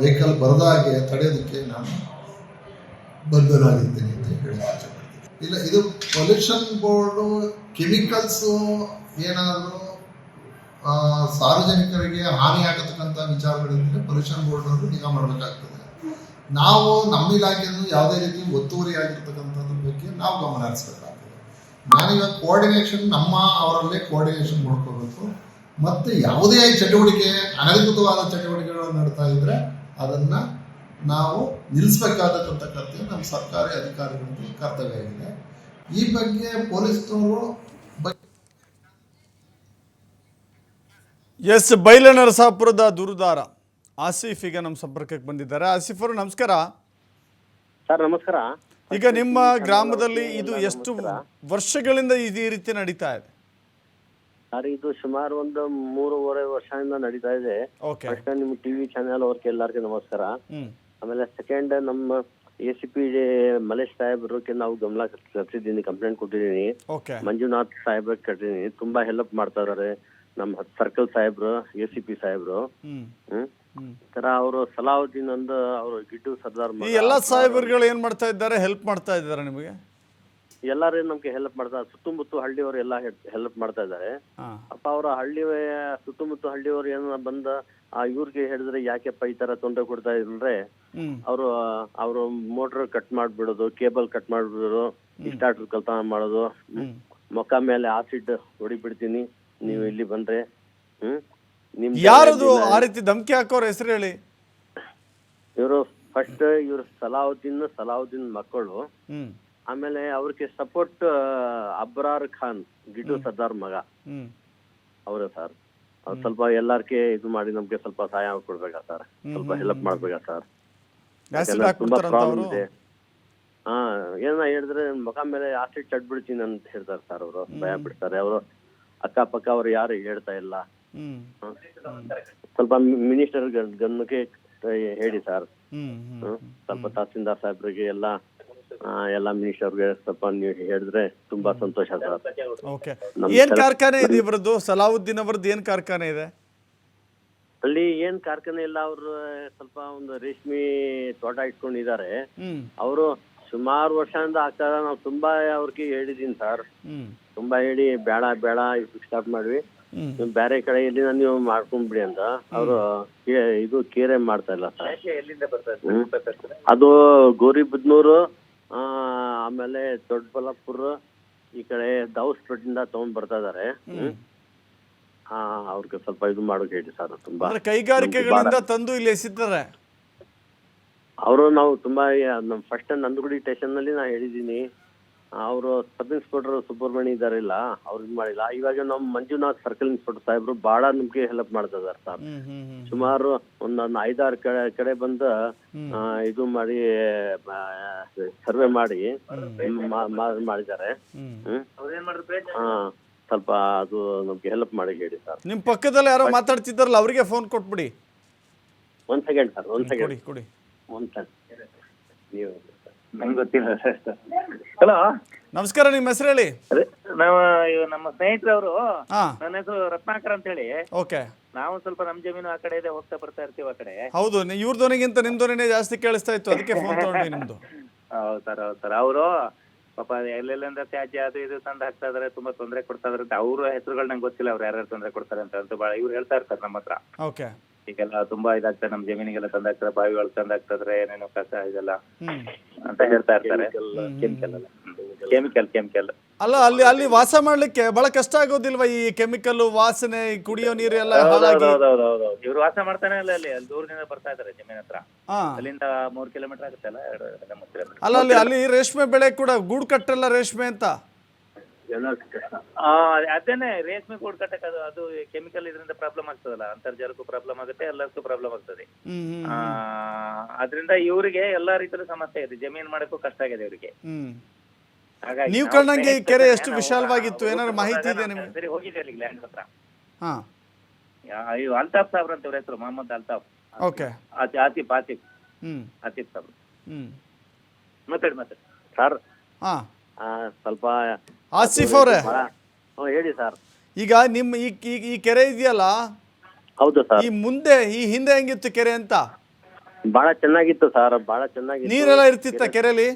ವೆಹಿಕಲ್ ಬರದ ಹಾಗೆ ತಡೆಯೋದಕ್ಕೆ ನಾನು ಬದ್ಧನಾಗಿದ್ದೀನಿ ಅಂತ ಹೇಳಿ. ಇಲ್ಲ, ಇದು ಪೊಲ್ಯೂಷನ್ ಬೋರ್ಡು, ಕೆಮಿಕಲ್ಸು ಏನಾದರೂ ಸಾರ್ವಜನಿಕರಿಗೆ ಹಾನಿಯಾಗತಕ್ಕಂಥ ವಿಚಾರಗಳಿದ್ದರೆ ಪೊಲ್ಯೂಷನ್ ಬೋರ್ಡ್ ಅವರು ನಿಗಾ ಮಾಡಬೇಕಾಗ್ತದೆ. ನಾವು ನಮ್ಮ ಇಲಾಖೆಯನ್ನು ಯಾವುದೇ ರೀತಿ ಒತ್ತುವರಿ ಆಗಿರ್ತಕ್ಕಂಥದ್ರ ಬಗ್ಗೆ ನಾವು ಗಮನ ಹರಿಸ್ಬೇಕಾಗ್ತದೆ. ನಾನೀಗ ಕೋಆರ್ಡಿನೇಷನ್ ನಮ್ಮ ಅವರಲ್ಲೇ ಕೋಆರ್ಡಿನೇಷನ್ ಮಾಡ್ಕೋಬೇಕು. ಮತ್ತು ಯಾವುದೇ ಚಟುವಟಿಕೆ ಅನಧಿಕೃತವಾದ ಚಟುವಟಿಕೆಗಳನ್ನು ನಡ್ತಾ ಇದ್ರೆ ಅದನ್ನ ನಾವು ನಿಲ್ಲಿಸಬೇಕಾದಂಥ ಕರ್ತವ್ಯ ನಮ್ಮ ಸರ್ಕಾರಿ ಅಧಿಕಾರಿಗಳಿಗೆ ಕರ್ತವ್ಯ ಆಗಿದೆ. ಈ ಬಗ್ಗೆ ಪೊಲೀಸ್ನವರು ಎಸ್ ಬೈಲನರಸಾಪುರದ ದುರುದಾರ ಆಸಿಫ್ ಈಗ ನಮ್ಮ ಸಂಪರ್ಕಕ್ಕೆ ಬಂದಿದ್ದಾರೆ. ಆಸಿಫ್ ಅವರು ನಮಸ್ಕಾರ. ಸರ್ ನಮಸ್ಕಾರ. ಈಗ ನಿಮ್ಮ ಗ್ರಾಮದಲ್ಲಿ ಇದು ಎಷ್ಟು ವರ್ಷಗಳಿಂದ ಇದೇ ಈ ರೀತಿ ನಡೀತಾ ಇದೆ? ಸರ್ ಇದು ಸುಮಾರು ಒಂದು ಮೂರುವರೆ ವರ್ಷದಿಂದ ನಡೀತಾ ಇದೆ. ಓಕೆ ಫಸ್ಟ್ ನಿಮ್ ಟಿವಿ ಚಾನೆಲ್ ಅವ್ರಿಗೆ ಎಲ್ಲರಿಗೂ ನಮಸ್ಕಾರ. ಆಮೇಲೆ ಸೆಕೆಂಡ್ ನಮ್ಮ ಎ ಸಿ ಪಿ ಮಲೇಶ್ ಸಾಹೇಬ್ರಿಗೆ ನಾವು ಗಮನ ಕಟ್ಟಿದ್ದೀನಿ ಕಂಪ್ಲೇಂಟ್ ಕೊಟ್ಟಿದ್ದೀನಿ. ಓಕೆ ಮಂಜುನಾಥ್ ಸಾಹೇಬ್ರಿಗೆ ಕಟ್ಟಿದ್ದೀನಿ ತುಂಬಾ ಹೆಲ್ಪ್ ಮಾಡ್ತಾ ಇದಾರೆ ನಮ್ಮ ಸರ್ಕಲ್ ಸಾಹೇಬ್ರು ಎ ಸಿ ಪಿ ಸಾಹೇಬ್ರು. ಹ್ಮ್. ತರ ಅವರು ಸಲಾವುದ್ದೀನ್ ಅಂದ್ ಅವರು ಗಿಡ್ಡು ಸರ್ದಾರ್ ಈ. ಎಲ್ಲ ಸಾಹೇಬರುಗಳು ಏನ್ ಮಾಡ್ತಾ ಇದ್ದಾರೆ? ಹೆಲ್ಪ್ ಮಾಡ್ತಾ ಇದ್ದಾರೆ ನಿಮಗೆ? ಎಲ್ಲರೂ ನಮ್ಗೆ ಹೆಲ್ಪ್ ಮಾಡ್ತಾರೆ ಸುತ್ತಮುತ್ತ ಹಳ್ಳಿಯವರು ಎಲ್ಲ ಹೆಲ್ಪ್ ಮಾಡ್ತಾ ಇದ್ದಾರೆ. ಅಪ್ಪ ಅವರ ಹಳ್ಳಿ ಸುತ್ತಮುತ್ತ ಹಳ್ಳಿಯವರು ಏನ ಬಂದ ಆ ಇವ್ರಿಗೆ ಹೇಳಿದ್ರೆ ಯಾಕೆಪ್ಪ ಈ ತರ ತೊಂದರೆ ಕೊಡ್ತಾ ಇದ್ರೆ ಅವರು ಅವರು ಮೋಟರ್ ಕಟ್ ಮಾಡ್ಬಿಡೋದು ಕೇಬಲ್ ಕಟ್ ಮಾಡ್ಬಿಡೋದು ಸ್ಟಾರ್ಟರ್ ಕಲ್ತನ ಮಾಡೋದು. ಮೊಕ್ಕ ಮೇಲೆ ಆಸಿಡ್ ಹೊಡಿಬಿಡ್ತೀನಿ. ನೀವು ಇಲ್ಲಿ ಬಂದ್ರೆ. ಹ್ಮ್. ನಿಮ್ ಯಾರದು ಆ ರೀತಿ ಧಮಕಿ ಹಾಕೋರ್ ಹೆಸರು ಹೇಳಿ. ಇವರು ಫಸ್ಟ್ ಇವ್ರು ಸಲಾವುದ್ದೀನ್ ಸಲಾವುದ್ದೀನ್ ಮಕ್ಕಳು. ಆಮೇಲೆ ಅವ್ರಿಗೆ ಸಪೋರ್ಟ್ ಅಬ್ರಾರ್ ಖಾನ್ ಗಿಡ್ಡು ಸರ್ದಾರ್ ಮಗ. ಅವರೇ ಸರ್. ಅವ್ರು ಸ್ವಲ್ಪ ಎಲ್ಲಾರ್ಕೆ ಇದು ಮಾಡಿ ನಮ್ಗೆ ಸ್ವಲ್ಪ ಸಹಾಯ ಕೊಡ್ಬೇಕಾ ಸರ್? ಸ್ವಲ್ಪ ಹೆಲ್ಪ್ ಮಾಡ್ಬೇಕಾ ಸರ್? ಯಾಕಂದ್ರೆ ತುಂಬಾ ಪ್ರಾಬ್ಲಮ್ ಇದೆ. ಹಾ ಏನ ಹೇಳಿದ್ರೆ ಮಗ ಮೇಲೆ ಆಸಿಡ್ ಚಡ್ಬಿಡ್ತೀನಿ ಅಂತ ಹೇಳ್ತಾರೆ ಸರ್ ಅವರು. ಭಯ ಬಿಡ್ತಾರೆ ಅವರು ಅಕ್ಕಪಕ್ಕ ಅವ್ರು ಯಾರು ಹೇಳ್ತಾ ಇಲ್ಲ. ಸ್ವಲ್ಪ ಮಿನಿಸ್ಟರ್ ಗಮನಕ್ಕೆ ಹೇಳಿ ಸರ್. ಸ್ವಲ್ಪ ತಹಸೀಲ್ದಾರ್ ಸಾಹೇಬ್ರಿಗೆ ಎಲ್ಲ ಆ, ಮಿನಿಸ್ಟರ್ ಅವ್ರಿಗೆ ಸ್ವಲ್ಪ ನೀವು ಹೇಳಿದ್ರೆ ತುಂಬಾ ಸಂತೋಷ ಸರ್ ಓಕೆ. ಏನ್ ಕಾರ್ಖಾನೆ ಇದೆ ಇವರದ್ದು? ಸಲಾವುದ್ದೀನ್ ಅವರದ್ದು ಏನ್ ಕಾರ್ಖಾನೆ ಇದೆ? ಅಲ್ಲಿ ಏನ್ ಕಾರ್ಖಾನೆ ಇಲ್ಲ ಅವರು ಸ್ವಲ್ಪ ಒಂದು ರೇಷ್ಮೆ ತೋಟ ಇಟ್ಕೊಂಡಿದ್ದಾರೆ. ಅವರು ಸುಮಾರು ವರ್ಷದಿಂದ ಆಗ್ತಾರ ನಾವು ತುಂಬಾ ಅವ್ರಿಗೆ ಹೇಳಿದೀನಿ ಸರ್. ತುಂಬಾ ಹೇಳಿ ಬೇಡ ಬೇಡ ಸ್ಟಾಪ್ ಮಾಡ್ವಿ. ನೀವು ಬೇರೆ ಕಡೆ ಎಲ್ಲಿಂದ ನೀವು ಮಾಡ್ಕೊಂಡ್ಬಿಡಿ ಅಂತ ಅವರು ಇದು ಕೇರೆ ಮಾಡ್ತಾ ಇಲ್ಲ ಸರ್. ಅದು ಗೌರಿಬಿದ್ನೂರು ಆ, ಆಮೇಲೆ ದೊಡ್ಡಬಳ್ಳಾಪುರ ಈ ಕಡೆ ದಾವಸ್ಪೇಟಿಂದ ತಗೊಂಡ್ ಬರ್ತಾ ಇದಾರೆ. ಹಾ ಅವ್ರಿಗೆ ಸ್ವಲ್ಪ ಇದು ಮಾಡೋಕೆ ಹೇಳಿ ಸರ್ ತುಂಬಾ. ಅಂದ್ರೆ ಕೈಗಾರಿಕೆಗಳಿಂದ ತಂದು ಇಲ್ಲಿ ಎಸಿದ್ದಾರೆ ಅವರು ನಾವು ತುಂಬಾ ನಮ್ಮ ಫಸ್ಟ್ ನಂದಗುಡಿ ಸ್ಟೇಷನ್ನಲ್ಲಿ ನಾ ಹೇಳಿದ್ದೀನಿ. ಅವರು ಸಬ್ ಇನ್ಸ್ಪೆಕ್ಟರ್ ಸುಬ್ರಹ್ಮಣ್ಯ ಇದಾರಿಲ್ಲ ಅವ್ರು ಇದು ಮಾಡಿಲ್ಲ. ಇವಾಗ ನಮ್ಮ ಮಂಜುನಾಥ್ ಸರ್ಕಲ್ ಇನ್ಸ್ಪೆಕ್ಟರ್ ಸಾಹೇಬ್ರು ಬಹಳ ನಿಮ್ಗೆ ಹೆಲ್ಪ್ ಮಾಡ್ತಾ ಇದಾರೆ ಸರ್. ಹ್ಮ್ ಹ್ಮ್ ಹ್ಮ್. ಸುಮಾರು ಒಂದ್ ಐದಾರು ಕಡೆ ಕಡೆ ಬಂದು ಆ, ಇದು ಮಾಡಿ ಸರ್ವೆ ಮಾಡಿ ಮಾಡಿದ್ದಾರೆ. ಸ್ವಲ್ಪ ಅದು ನಮ್ಗೆ ಹೆಲ್ಪ್ ಮಾಡಿ ಹೇಳಿ ಸರ್. ನಿಮ್ ಪಕ್ಕದಲ್ಲಿ ಯಾರೋ ಮಾತಾಡ್ತಿದ್ದಾರಲ್ಲ ಅವರಿಗೆ ಫೋನ್ ಕೊಟ್ಬಿಡಿ. ಒಂದ್ ಸೆಕೆಂಡ್ ಸರ್ ಒಂದ್ ಸೆಕೆಂಡ್ ಕೊಡಿ ಕೊಡಿ. ಒಂದ್ ಸೆಕೆಂಡ್ ನೀವು ನಂಗೆ ಗೊತ್ತಿಲ್ಲ ಹಲೋ ನಮಸ್ಕಾರ ನಿಮ್ಮ ಹೆಸರು ಹೇಳಿ? ಅದೇ ನಾವು ಇವ್ ನಮ್ಮ ಸ್ನೇಹಿತರವರು ಹಾ. ನನ್ನ ಹೆಸರು ರತ್ನಾಕರ್ ಅಂತ ಹೇಳಿ ಓಕೆ. ನಾವು ಸ್ವಲ್ಪ ನಮ್ ಜಮೀನು ಆ ಕಡೆ ಇದೆ ಹೋಗ್ತಾ ಬರ್ತಾ ಇರ್ತೀವಿ ಆ ಕಡೆ. ಹೌದು ನಿ- ಇವ್ರ ಧ್ವನಿಗಿಂತ ನಿಮ್ಮ ಧ್ವನಿನೇ ಜಾಸ್ತಿ ಕೇಳಿಸ್ತಾ ಇತ್ತು ಅದಕ್ಕೆ ಫೋನ್ ತಗೊಂಡ್ವಿ ನಿಮ್ದು. ಹೌದು ಸರ್ ಹೌದ್ ಸರ್. ಅವರು ಪಾಪ ಎಲ್ಲೆಲ್ಲಿಂದ ತ್ಯಾಜ್ಯ ಅದು ಇದು ತಂದು ಹಾಕ್ತಾ ಇದಾರೆ ತುಂಬಾ ತೊಂದರೆ ಕೊಡ್ತಾ ಇದಾರೆ ಅಂತ ಅವ್ರ ಹೆಸರುಗಳು ನಂಗೆ ಗೊತ್ತಿಲ್ಲ ಅವ್ರು ಯಾರ್ಯಾರು ತೊಂದರೆ ಕೊಡ್ತಾರೆ ಅಂತ. ಅಂತ ಭಾಳ ಇವ್ರು ಹೇಳ್ತಾ ಇರ್ತಾರೆ ನಮ್ಮ ಹತ್ರ. ಓಕೆ. ಈಗೆಲ್ಲ ತುಂಬಾ ಇದಾಗ್ತದೆ ನಮ್ ಜಮೀನಿಗೆಲ್ಲ ತಂದಾಗ್ತದೆ ಬಾವಿಗಳು ತಂದಾಗ್ತದ್ರೆ ಏನೇನೋ ಕಸ ಇದೆಲ್ಲ ಅಂತ ಹೇಳ್ತಾ ಇರ್ತಾರೆ. ಕೆಮಿಕಲ್ ಅಲ್ಲ ಕೆಮಿಕಲ್ ಕೆಮಿಕಲ್ ಅಲ್ಲ ಅಲ್ಲಿ ಅಲ್ಲಿ ವಾಸ ಮಾಡ್ಲಿಕ್ಕೆ ಬಹಳ ಕಷ್ಟ ಆಗೋದಿಲ್ವಾ ಈ ಕೆಮಿಕಲ್ ವಾಸನೆ ಈ ಕುಡಿಯೋ ನೀರು ಎಲ್ಲ ಹಾಳಾಗಿ? ಇವ್ರು ವಾಸ ಮಾಡ್ತಾನೆ ಅಲ್ಲ ಅಲ್ಲಿ ಅಲ್ಲಿ ದೂರದಿಂದ ಬರ್ತಾ ಇದಾರೆ ಜಮೀನ್ ಹತ್ರ. ಹಾ. ಅಲ್ಲಿಂದ ಮೂರ್ ಕಿಲೋಮೀಟರ್ ಆಗುತ್ತೆ ಅಲ್ಲ ಎರಡು ಎರಡು ಮೂರು ಕಿಲೋಮೀಟರ್ ಅಲ್ಲ ಅಲ್ಲಿ ಅಲ್ಲಿ ರೇಷ್ಮೆ ಬೆಳೆ ಕೂಡ ಗೂಡು ಕಟ್ಟಲ್ಲ ರೇಷ್ಮೆ ಅಂತ? ಅದೇನೆ ರೇಷ್ಮೆ ಗೂಡ್ ಕಟ್ಟಕ್ ಅದು ಅದು ಕೆಮಿಕಲ್ ಇದರಿಂದ ಪ್ರಾಬ್ಲಮ್ ಆಗ್ತದಲ್ಲ ಅಂತರ್ಜಲಕ್ಕೂ ಪ್ರಾಬ್ಲಮ್ ಆಗುತ್ತೆ ಎಲ್ಲದಕ್ಕೂ ಪ್ರಾಬ್ಲಮ್ ಆಗ್ತದೆ. ಅದರಿಂದ ಹ್ಮ್ ಆ, ಅದ್ರಿಂದ ಇವರಿಗೆ ಎಲ್ಲಾ ರೀತಿಯ ಸಮಸ್ಯೆ ಇದೆ ಜಮೀನ್ ಮಾಡಕ್ಕೂ ಕಷ್ಟ ಆಗಿದೆ ಇವರಿಗೆ. ಹ್ಮ್. ಹಾಗಾಗಿ ನೀವು ಕಂಡಂಗೆ ಈ ಕೆರೆ ಎಷ್ಟು ವಿಶಾಲವಾಗಿತ್ತು? ಏನಾದ್ರು ಮಾಹಿತಿ ಇದೆ ನಿಮ್ಗೆ? ಸರಿ ಹೋಗಿದೆ ಅಲ್ಲಿಗೆ ಲ್ಯಾಂಡ್ ಹತ್ರ. ಹಾ. ಯಾ- ಇವ್ ಅಲ್ತಾಫ್ ಸಾಬ್ರ ಅಂತ ಇವ್ರ ಹೆಸರು ಮೊಹಮ್ಮದ್ ಅಲ್ತಾಫ್. ಓಕೆ. ಆತಿ- ಆತಿಫ್ ಆತಿಫ್. ಹ್ಮ್. ಆತಿಫ್ ಸಾಬ್ರು ಹ್ಮ್. ಮಾತಾಡಿ ಮಾತಾಡಿ. ಸರ್. ಸ್ವಲ್ಪ ಆಸಿಫ್ ಅವರೇ. ಹ್ಮ್, ಹೇಳಿ ಸರ್. ಈಗ ನಿಮ್ಮ ಈ ಈ- ಈ ಕೆರೆ ಇದೆಯಲ್ಲ? ಹೌದು ಸರ್. ಈ ಮುಂದೆ ಈ ಹಿಂದೆ ಹೆಂಗಿತ್ತು ಕೆರೆ ಅಂತ? ಬಹಳ ಚೆನ್ನಾಗಿತ್ತು ಸರ್ ಬಹಳ ಚೆನ್ನಾಗಿತ್ತು ನೀರೆಲ್ಲ ಇರ್ತಿತ್ತ ಕೆರೆಲಿ?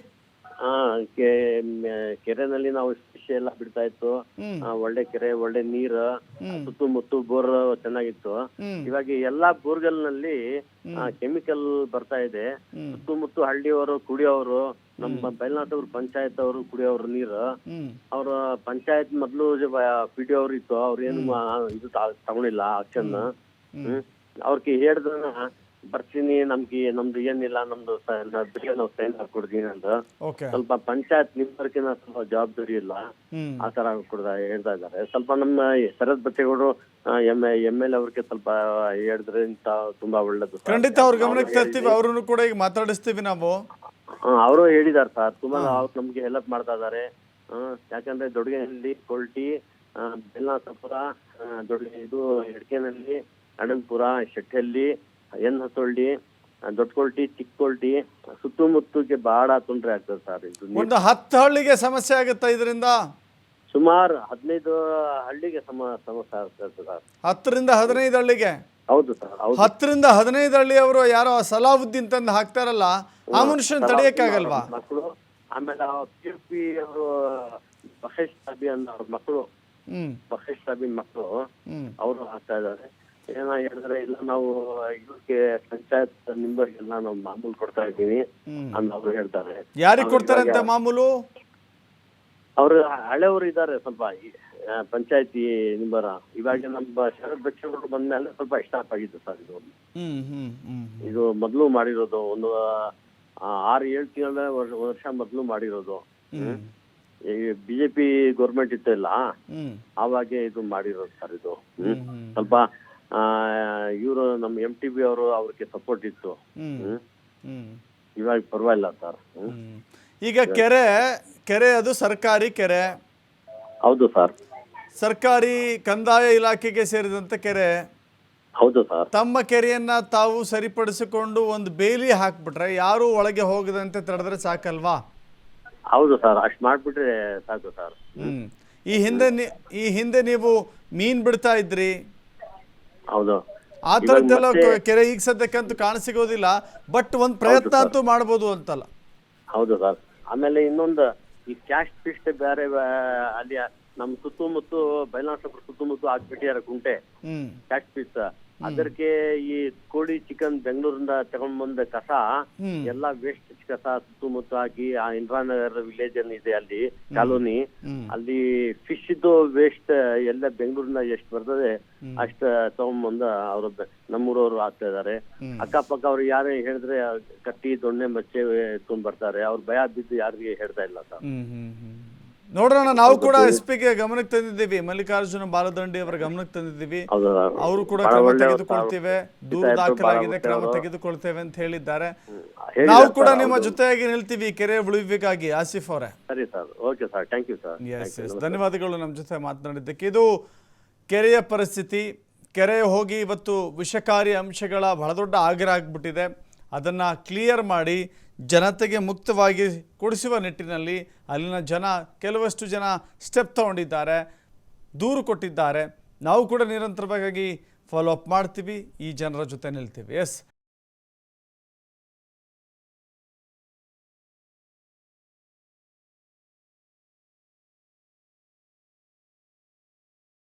ಕೆ- ಮ- ಕೆರೆನಲ್ಲಿ ನಾವು ಫಿಶ್ ಎಲ್ಲ ಬಿಡ್ತಾ ಇತ್ತು. ಆ, ಒಳ್ಳೆ ಕೆರೆ ಒಳ್ಳೆ ನೀರು ಸುತ್ತಮುತ್ತ ಬೋರ್ ಚೆನ್ನಾಗಿತ್ತು. ಇವಾಗ ಎಲ್ಲಾ ಬೋರ್ಗಲ್ನಲ್ಲಿ ಕೆಮಿಕಲ್ ಬರ್ತಾ ಇದೆ. ಸುತ್ತ ಸುತ್ತಮುತ್ತ ಹಳ್ಳಿಯವರು ಕುಡಿಯೋರು ನಮ್ಮ ಬಯಲ್ನಾಟವ್ರ ಪಂಚಾಯತ್ ಅವರು ಕುಡಿಯೋರು ನೀರು ಹ್ಮ್. ಅವ್ರ ಪಂಚಾಯತ್ ಮೊದ್ಲು ಪಿ ಡಿ ಅವ್ರು ಇತ್ತು. ಅವ್ರ ಏನು ಮಾ- ಇದು ತ- ತಗೊಂಡಿಲ್ಲ ಆಕ್ಷನ್. ಹ್ಮ್. ಅವ್ರಿಗೆ ಹೇಳ್ದನ ಬರ್ತೀನಿ ನಮ್ಗೆ ನಮ್ದು ಏನಿಲ್ಲ ನಮ್ದು ನಾವು ಸೈನ್ ಹಾಕೊಡ್ತೀನಿ ಅಂತ ಸ್ವಲ್ಪ ಪಂಚಾಯತ್ ನಿಮ್ಮರ್ಕಿನ ಸ್ವಲ್ಪ ಜವಾಬ್ದಾರಿ ಇಲ್ಲ. ಆ ತರ ಕೊಡ್ದ ಹೇಳ್ತಾ ಇದ್ದಾರೆ. ಸ್ವಲ್ಪ ನಮ್ಮ ಶರತ್ ಬಚ್ಚೇಗೌಡರು ಎಂ ಎಂ ಎಲ್ ಅವ್ರಿಗೆ ಸ್ವಲ್ಪ ಹೇಳಿದ್ರೆ ಇಂತ ತುಂಬಾ ಒಳ್ಳೇದು. ಖಂಡಿತ ಅವ್ರ ಗಮನಕ್ಕೆ ತರ್ತೀವಿ ಅವ್ರನ್ನು ಕೂಡ ಈಗ ಮಾತಾಡಿಸ್ತೀವಿ ನಾವು. ಅವರು ಹೇಳಿದಾರೆ ಸರ್. ತುಂಬಾ ಅವ್ರು ನಮ್ಗೆ ಹೆಲ್ಪ್ ಮಾಡ್ತಾ ಇದಾರೆ ಹ್ಮ್, ಯಾಕಂದ್ರೆ ದೊಡ್ಡಗೆನಲ್ಲಿ ಕೊಲ್ಟಿ ಬೆಲ್ಲಾಸಪುರ ದೊಡ್ಡ ಇದು ಎಡ್ಕೆನಲ್ಲಿ ಅಣನ್ಪುರ ಶೆಟ್ಟಿಹಳ್ಳಿ ಎನ್ ಹೊಸಳ್ಳಿ? ದೊಡ್ಡಕೊಳ್ಟಿ ಚಿಕ್ಕೊಳ್ಟಿ ಸುತ್ತಮುತ್ತಕ್ಕೆ ಬಹಳ ತೊಂದರೆ ಆಗ್ತದೆ ಸರ್ ಇದು ಒಂದು ಹತ್ತು ಹಳ್ಳಿಗೆ ಸಮಸ್ಯೆ ಆಗುತ್ತೆ ಇದರಿಂದ? ಸುಮಾರು ಹದಿನೈದು ಹಳ್ಳಿಗೆ ಸಮ ಸಮಸ್ಯೆ ಆಗ್ತದೆ ಸರ್. ಹತ್ತರಿಂದ ಹದಿನೈದು ಹಳ್ಳಿಗೆ? ಹೌದು ಸರ್ ಹೌದು. ಹತ್ತರಿಂದ ಹದಿನೈದು ಹಳ್ಳಿಯವರು ಯಾರೋ ಸಲಾವುದ್ದೀನ್ ತಂದು ಹಾಕ್ತಾರಲ್ಲ ಆ ಮನುಷ್ಯನ ತಡೆಯಕ್ಕಾಗಲ್ವಾ? ಮಕ್ಕಳು ಆಮೇಲೆ ಪಿ ಪಿ ಅವರು ಸಾಬಿ ಅನ್ನೋ ಅವ್ರ ಮಕ್ಕಳು ಹ್ಮ್. ಸಾಬಿ ಮಕ್ಕಳು ಅವರು ಹಾಕ್ತಾ ಇದ್ದಾರೆ. ಏನ ಹೇಳಿದ್ರೆ ಇಲ್ಲ ನಾವು ಇದಕ್ಕೆ ಪಂಚಾಯತ್ ಮೆಂಬರ್ಗೆಲ್ಲ ನಾವು ಮಾಮೂಲು ಕೊಡ್ತಾ ಇದ್ದೀವಿ ಅಂತ ಅವ್ರು ಹೇಳ್ತಾರೆ. ಯಾರಿಗೆ ಕೊಡ್ತಾರಂತೆ ಮಾಮೂಲು? ಅವ್ರು ಹಳೆಯವರು ಇದ್ದಾರೆ ಸ್ವಲ್ಪ ಪಂಚಾಯತಿ ನಿಂಬರ ಇವಾಗ ನಮ್ಮ ಶರತ್ ಬಂದ ಬಂದ್ಮೇಲೆ ಸ್ವಲ್ಪ ಸ್ಟಾಪ್ ಆಗಿತ್ತು ಸರ್ ಇದು. ಇದು ಮೊದಲು ಮಾಡಿರೋದು ಒಂದು ಆರು ಏಳು ತಿಂಗಳ ವರ್ಷ ಮೊದಲು ಮಾಡಿರೋದು. ಈ ಬಿಜೆಪಿ ಗೌರ್ಮೆಂಟ್ ಇತ್ತಲ್ಲ ಇಲ್ಲ ಆವಾಗೆ ಇದು ಮಾಡಿರೋದು ಸರ್ ಇದು. ಸ್ವಲ್ಪ ಇವರು ನಮ್ಮ ಎಂ ಟಿ ಬಿ ಅವರು ಅವ್ರಿಗೆ ಸಪೋರ್ಟ್ ಇತ್ತು. ಇವಾಗ ಪರವಾಗಿಲ್ಲ ಸರ್. ಈಗ ಕೆರೆ ಕೆರೆ ಅದು ಸರ್ಕಾರಿ ಕೆರೆ. ಹೌದು ಸರ್. ಸರ್ಕಾರಿ ಕಂದಾಯ ಇಲಾಖೆಗೆ ಸೇರಿದಂತ ಕೆರೆ. ಹೌದು ಸರ್. ತಮ್ಮ ಕೆರೆಯನ್ನ ತಾವು ಸರಿಪಡಿಸಿಕೊಂಡು ಒಂದು ಬೇಲಿ ಹಾಕ್ಬಿಟ್ರೆ ಯಾರು ಒಳಗೆ ಹೋಗದಂತೆ ತಡೆದ್ರೆ ಸಾಕಲ್ವಾ? ಹೌದು ಸರ್. ಅಷ್ಟ್ ಮಾಡ್ಬಿಟ್ರೆ ಸಾಕು ಸರ್. ಹ್ಮ್. ಈ ಹಿಂದೆ ಈ ಹಿಂದೆ ನೀವು ಮೀನ್ ಬಿಡ್ತಾ ಇದ್ರಿ. ಹೌದು. ಆ ಥರದ್ದೆಲ್ಲ ಕೆರೆ ಈಗ ಸದ್ಯಕ್ಕಂತೂ ಕಾಣಸಿಗೋದಿಲ್ಲ ಬಟ್ ಒಂದು ಪ್ರಯತ್ನ ಅಂತೂ ಮಾಡ್ಬೋದು ಅಂತಲ್ಲ. ಹೌದು ಸರ್. ಆಮೇಲೆ ಇನ್ನೊಂದು ಈ ಕ್ಯಾಸ್ಟ್ ಫಿಸ್ಟ್ ಬೇರೆ ಅಲ್ಲಿ ನಮ್ಮ ಸುತ್ತಮುತ್ತ ಬೈಲಾಸಪುರ ಸುತ್ತಮುತ್ತ ಆಗ್ಬಿಟ್ಟಿದ್ದಾರೆ ಗುಂಟೆ. ಕ್ಯಾಶ್ ಕ್ಯಾಸ್ಟ್ ಫಿಸ್ ಅದಕ್ಕೆ ಈ ಕೋಳಿ ಚಿಕನ್ ಬೆಂಗಳೂರಿಂದ ತಗೊಂಡ್ ಬಂದ ಕಸ. ಎಲ್ಲಾ ವೇಸ್ಟ್ ಕಸ ಸುತ್ತಮುತ್ತ ಹಾಕಿ ಆ ಇಂದ್ರಾನಗರ ವಿಲೇಜ್ ಅನ್ ಇದೆ ಅಲ್ಲಿ ಕಾಲೋನಿ. ಅಲ್ಲಿ ಫಿಶ್ ಇದ್ದು ವೇಸ್ಟ್ ಎಲ್ಲ ಬೆಂಗಳೂರಿಂದ ಎಷ್ಟು ಬರ್ತದೆ ಅಷ್ಟ ತಗೊಂಡ್ಬಂದ ಅವ್ರ ನಮ್ಮೂರವ್ರು ಆಗ್ತಾ ಇದಾರೆ. ಅಕ್ಕಪಕ್ಕ ಅವ್ರು ಯಾರೇ ಹೇಳಿದ್ರೆ ಕಟ್ಟಿ ದೊಣ್ಣೆ ಮಚ್ಚೆ ತುಂಬ ಬರ್ತಾರೆ. ಅವ್ರ ಭಯ ಬಿದ್ದು ಯಾರಿಗೆ ಹೇಳ್ತಾ ಇಲ್ಲ ಸರ್. ನೋಡೋಣ ನಾವು ಕೂಡ ಎಸ್ ಪಿಗೆ ಗಮನಕ್ಕೆ ತಂದಿದ್ದೀವಿ. ಮಲ್ಲಿಕಾರ್ಜುನ ಬಾಲದಂಡಿ ಅವರ ಗಮನಕ್ಕೆ ತಂದಿದ್ದೀವಿ. ಅವರು ಕೂಡ ಕ್ರಮ ತೆಗೆದುಕೊಳ್ತೇವೆ. ದೂರು ದಾಖಲಾಗಿದೆ ಕ್ರಮ. ತೆಗೆದುಕೊಳ್ತೇವೆ ಅಂತ ಹೇಳಿದ್ದಾರೆ. ನಾವು ಕೂಡ ನಿಮ್ಮ ಜೊತೆಯಾಗಿ ನಿಲ್ತೀವಿ. ಕೆರೆ ಉಳಿವಿಗಾಗಿ ಆಸಿಫ್ ಅವರೇ. ಸರಿ sir. Okay sir. Thank you sir. Yes yes ಧನ್ಯವಾದಗಳು ನಮ್ಮ ಜೊತೆ ಮಾತನಾಡಿದ್ದಕ್ಕೆ. ಇದು ಕೆರೆಯ ಪರಿಸ್ಥಿತಿ. ಕೆರೆ ಹೋಗಿ ಇವತ್ತು ವಿಷಕಾರಿ ಅಂಶಗಳ ಬಹಳ ದೊಡ್ಡ ಆಗ್ರಹ ಆಗ್ಬಿಟ್ಟಿದೆ. ಅದನ್ನು ಕ್ಲಿಯರ್ ಮಾಡಿ ಜನತೆಗೆ ಮುಕ್ತವಾಗಿ ಕೊಡಿಸುವ ನಿಟ್ಟಿನಲ್ಲಿ ಅಲ್ಲಿನ ಜನ ಕೆಲವಷ್ಟು ಜನ ಸ್ಟೆಪ್ ತಗೊಂಡಿದ್ದಾರೆ, ದೂರು ಕೊಟ್ಟಿದ್ದಾರೆ. ನಾವು ಕೂಡ ನಿರಂತರವಾಗಿ ಫಾಲೋ ಅಪ್ ಮಾಡ್ತೀವಿ, ಈ ಜನರ ಜೊತೆ ನಿಲ್ತೀವಿ. ಎಸ್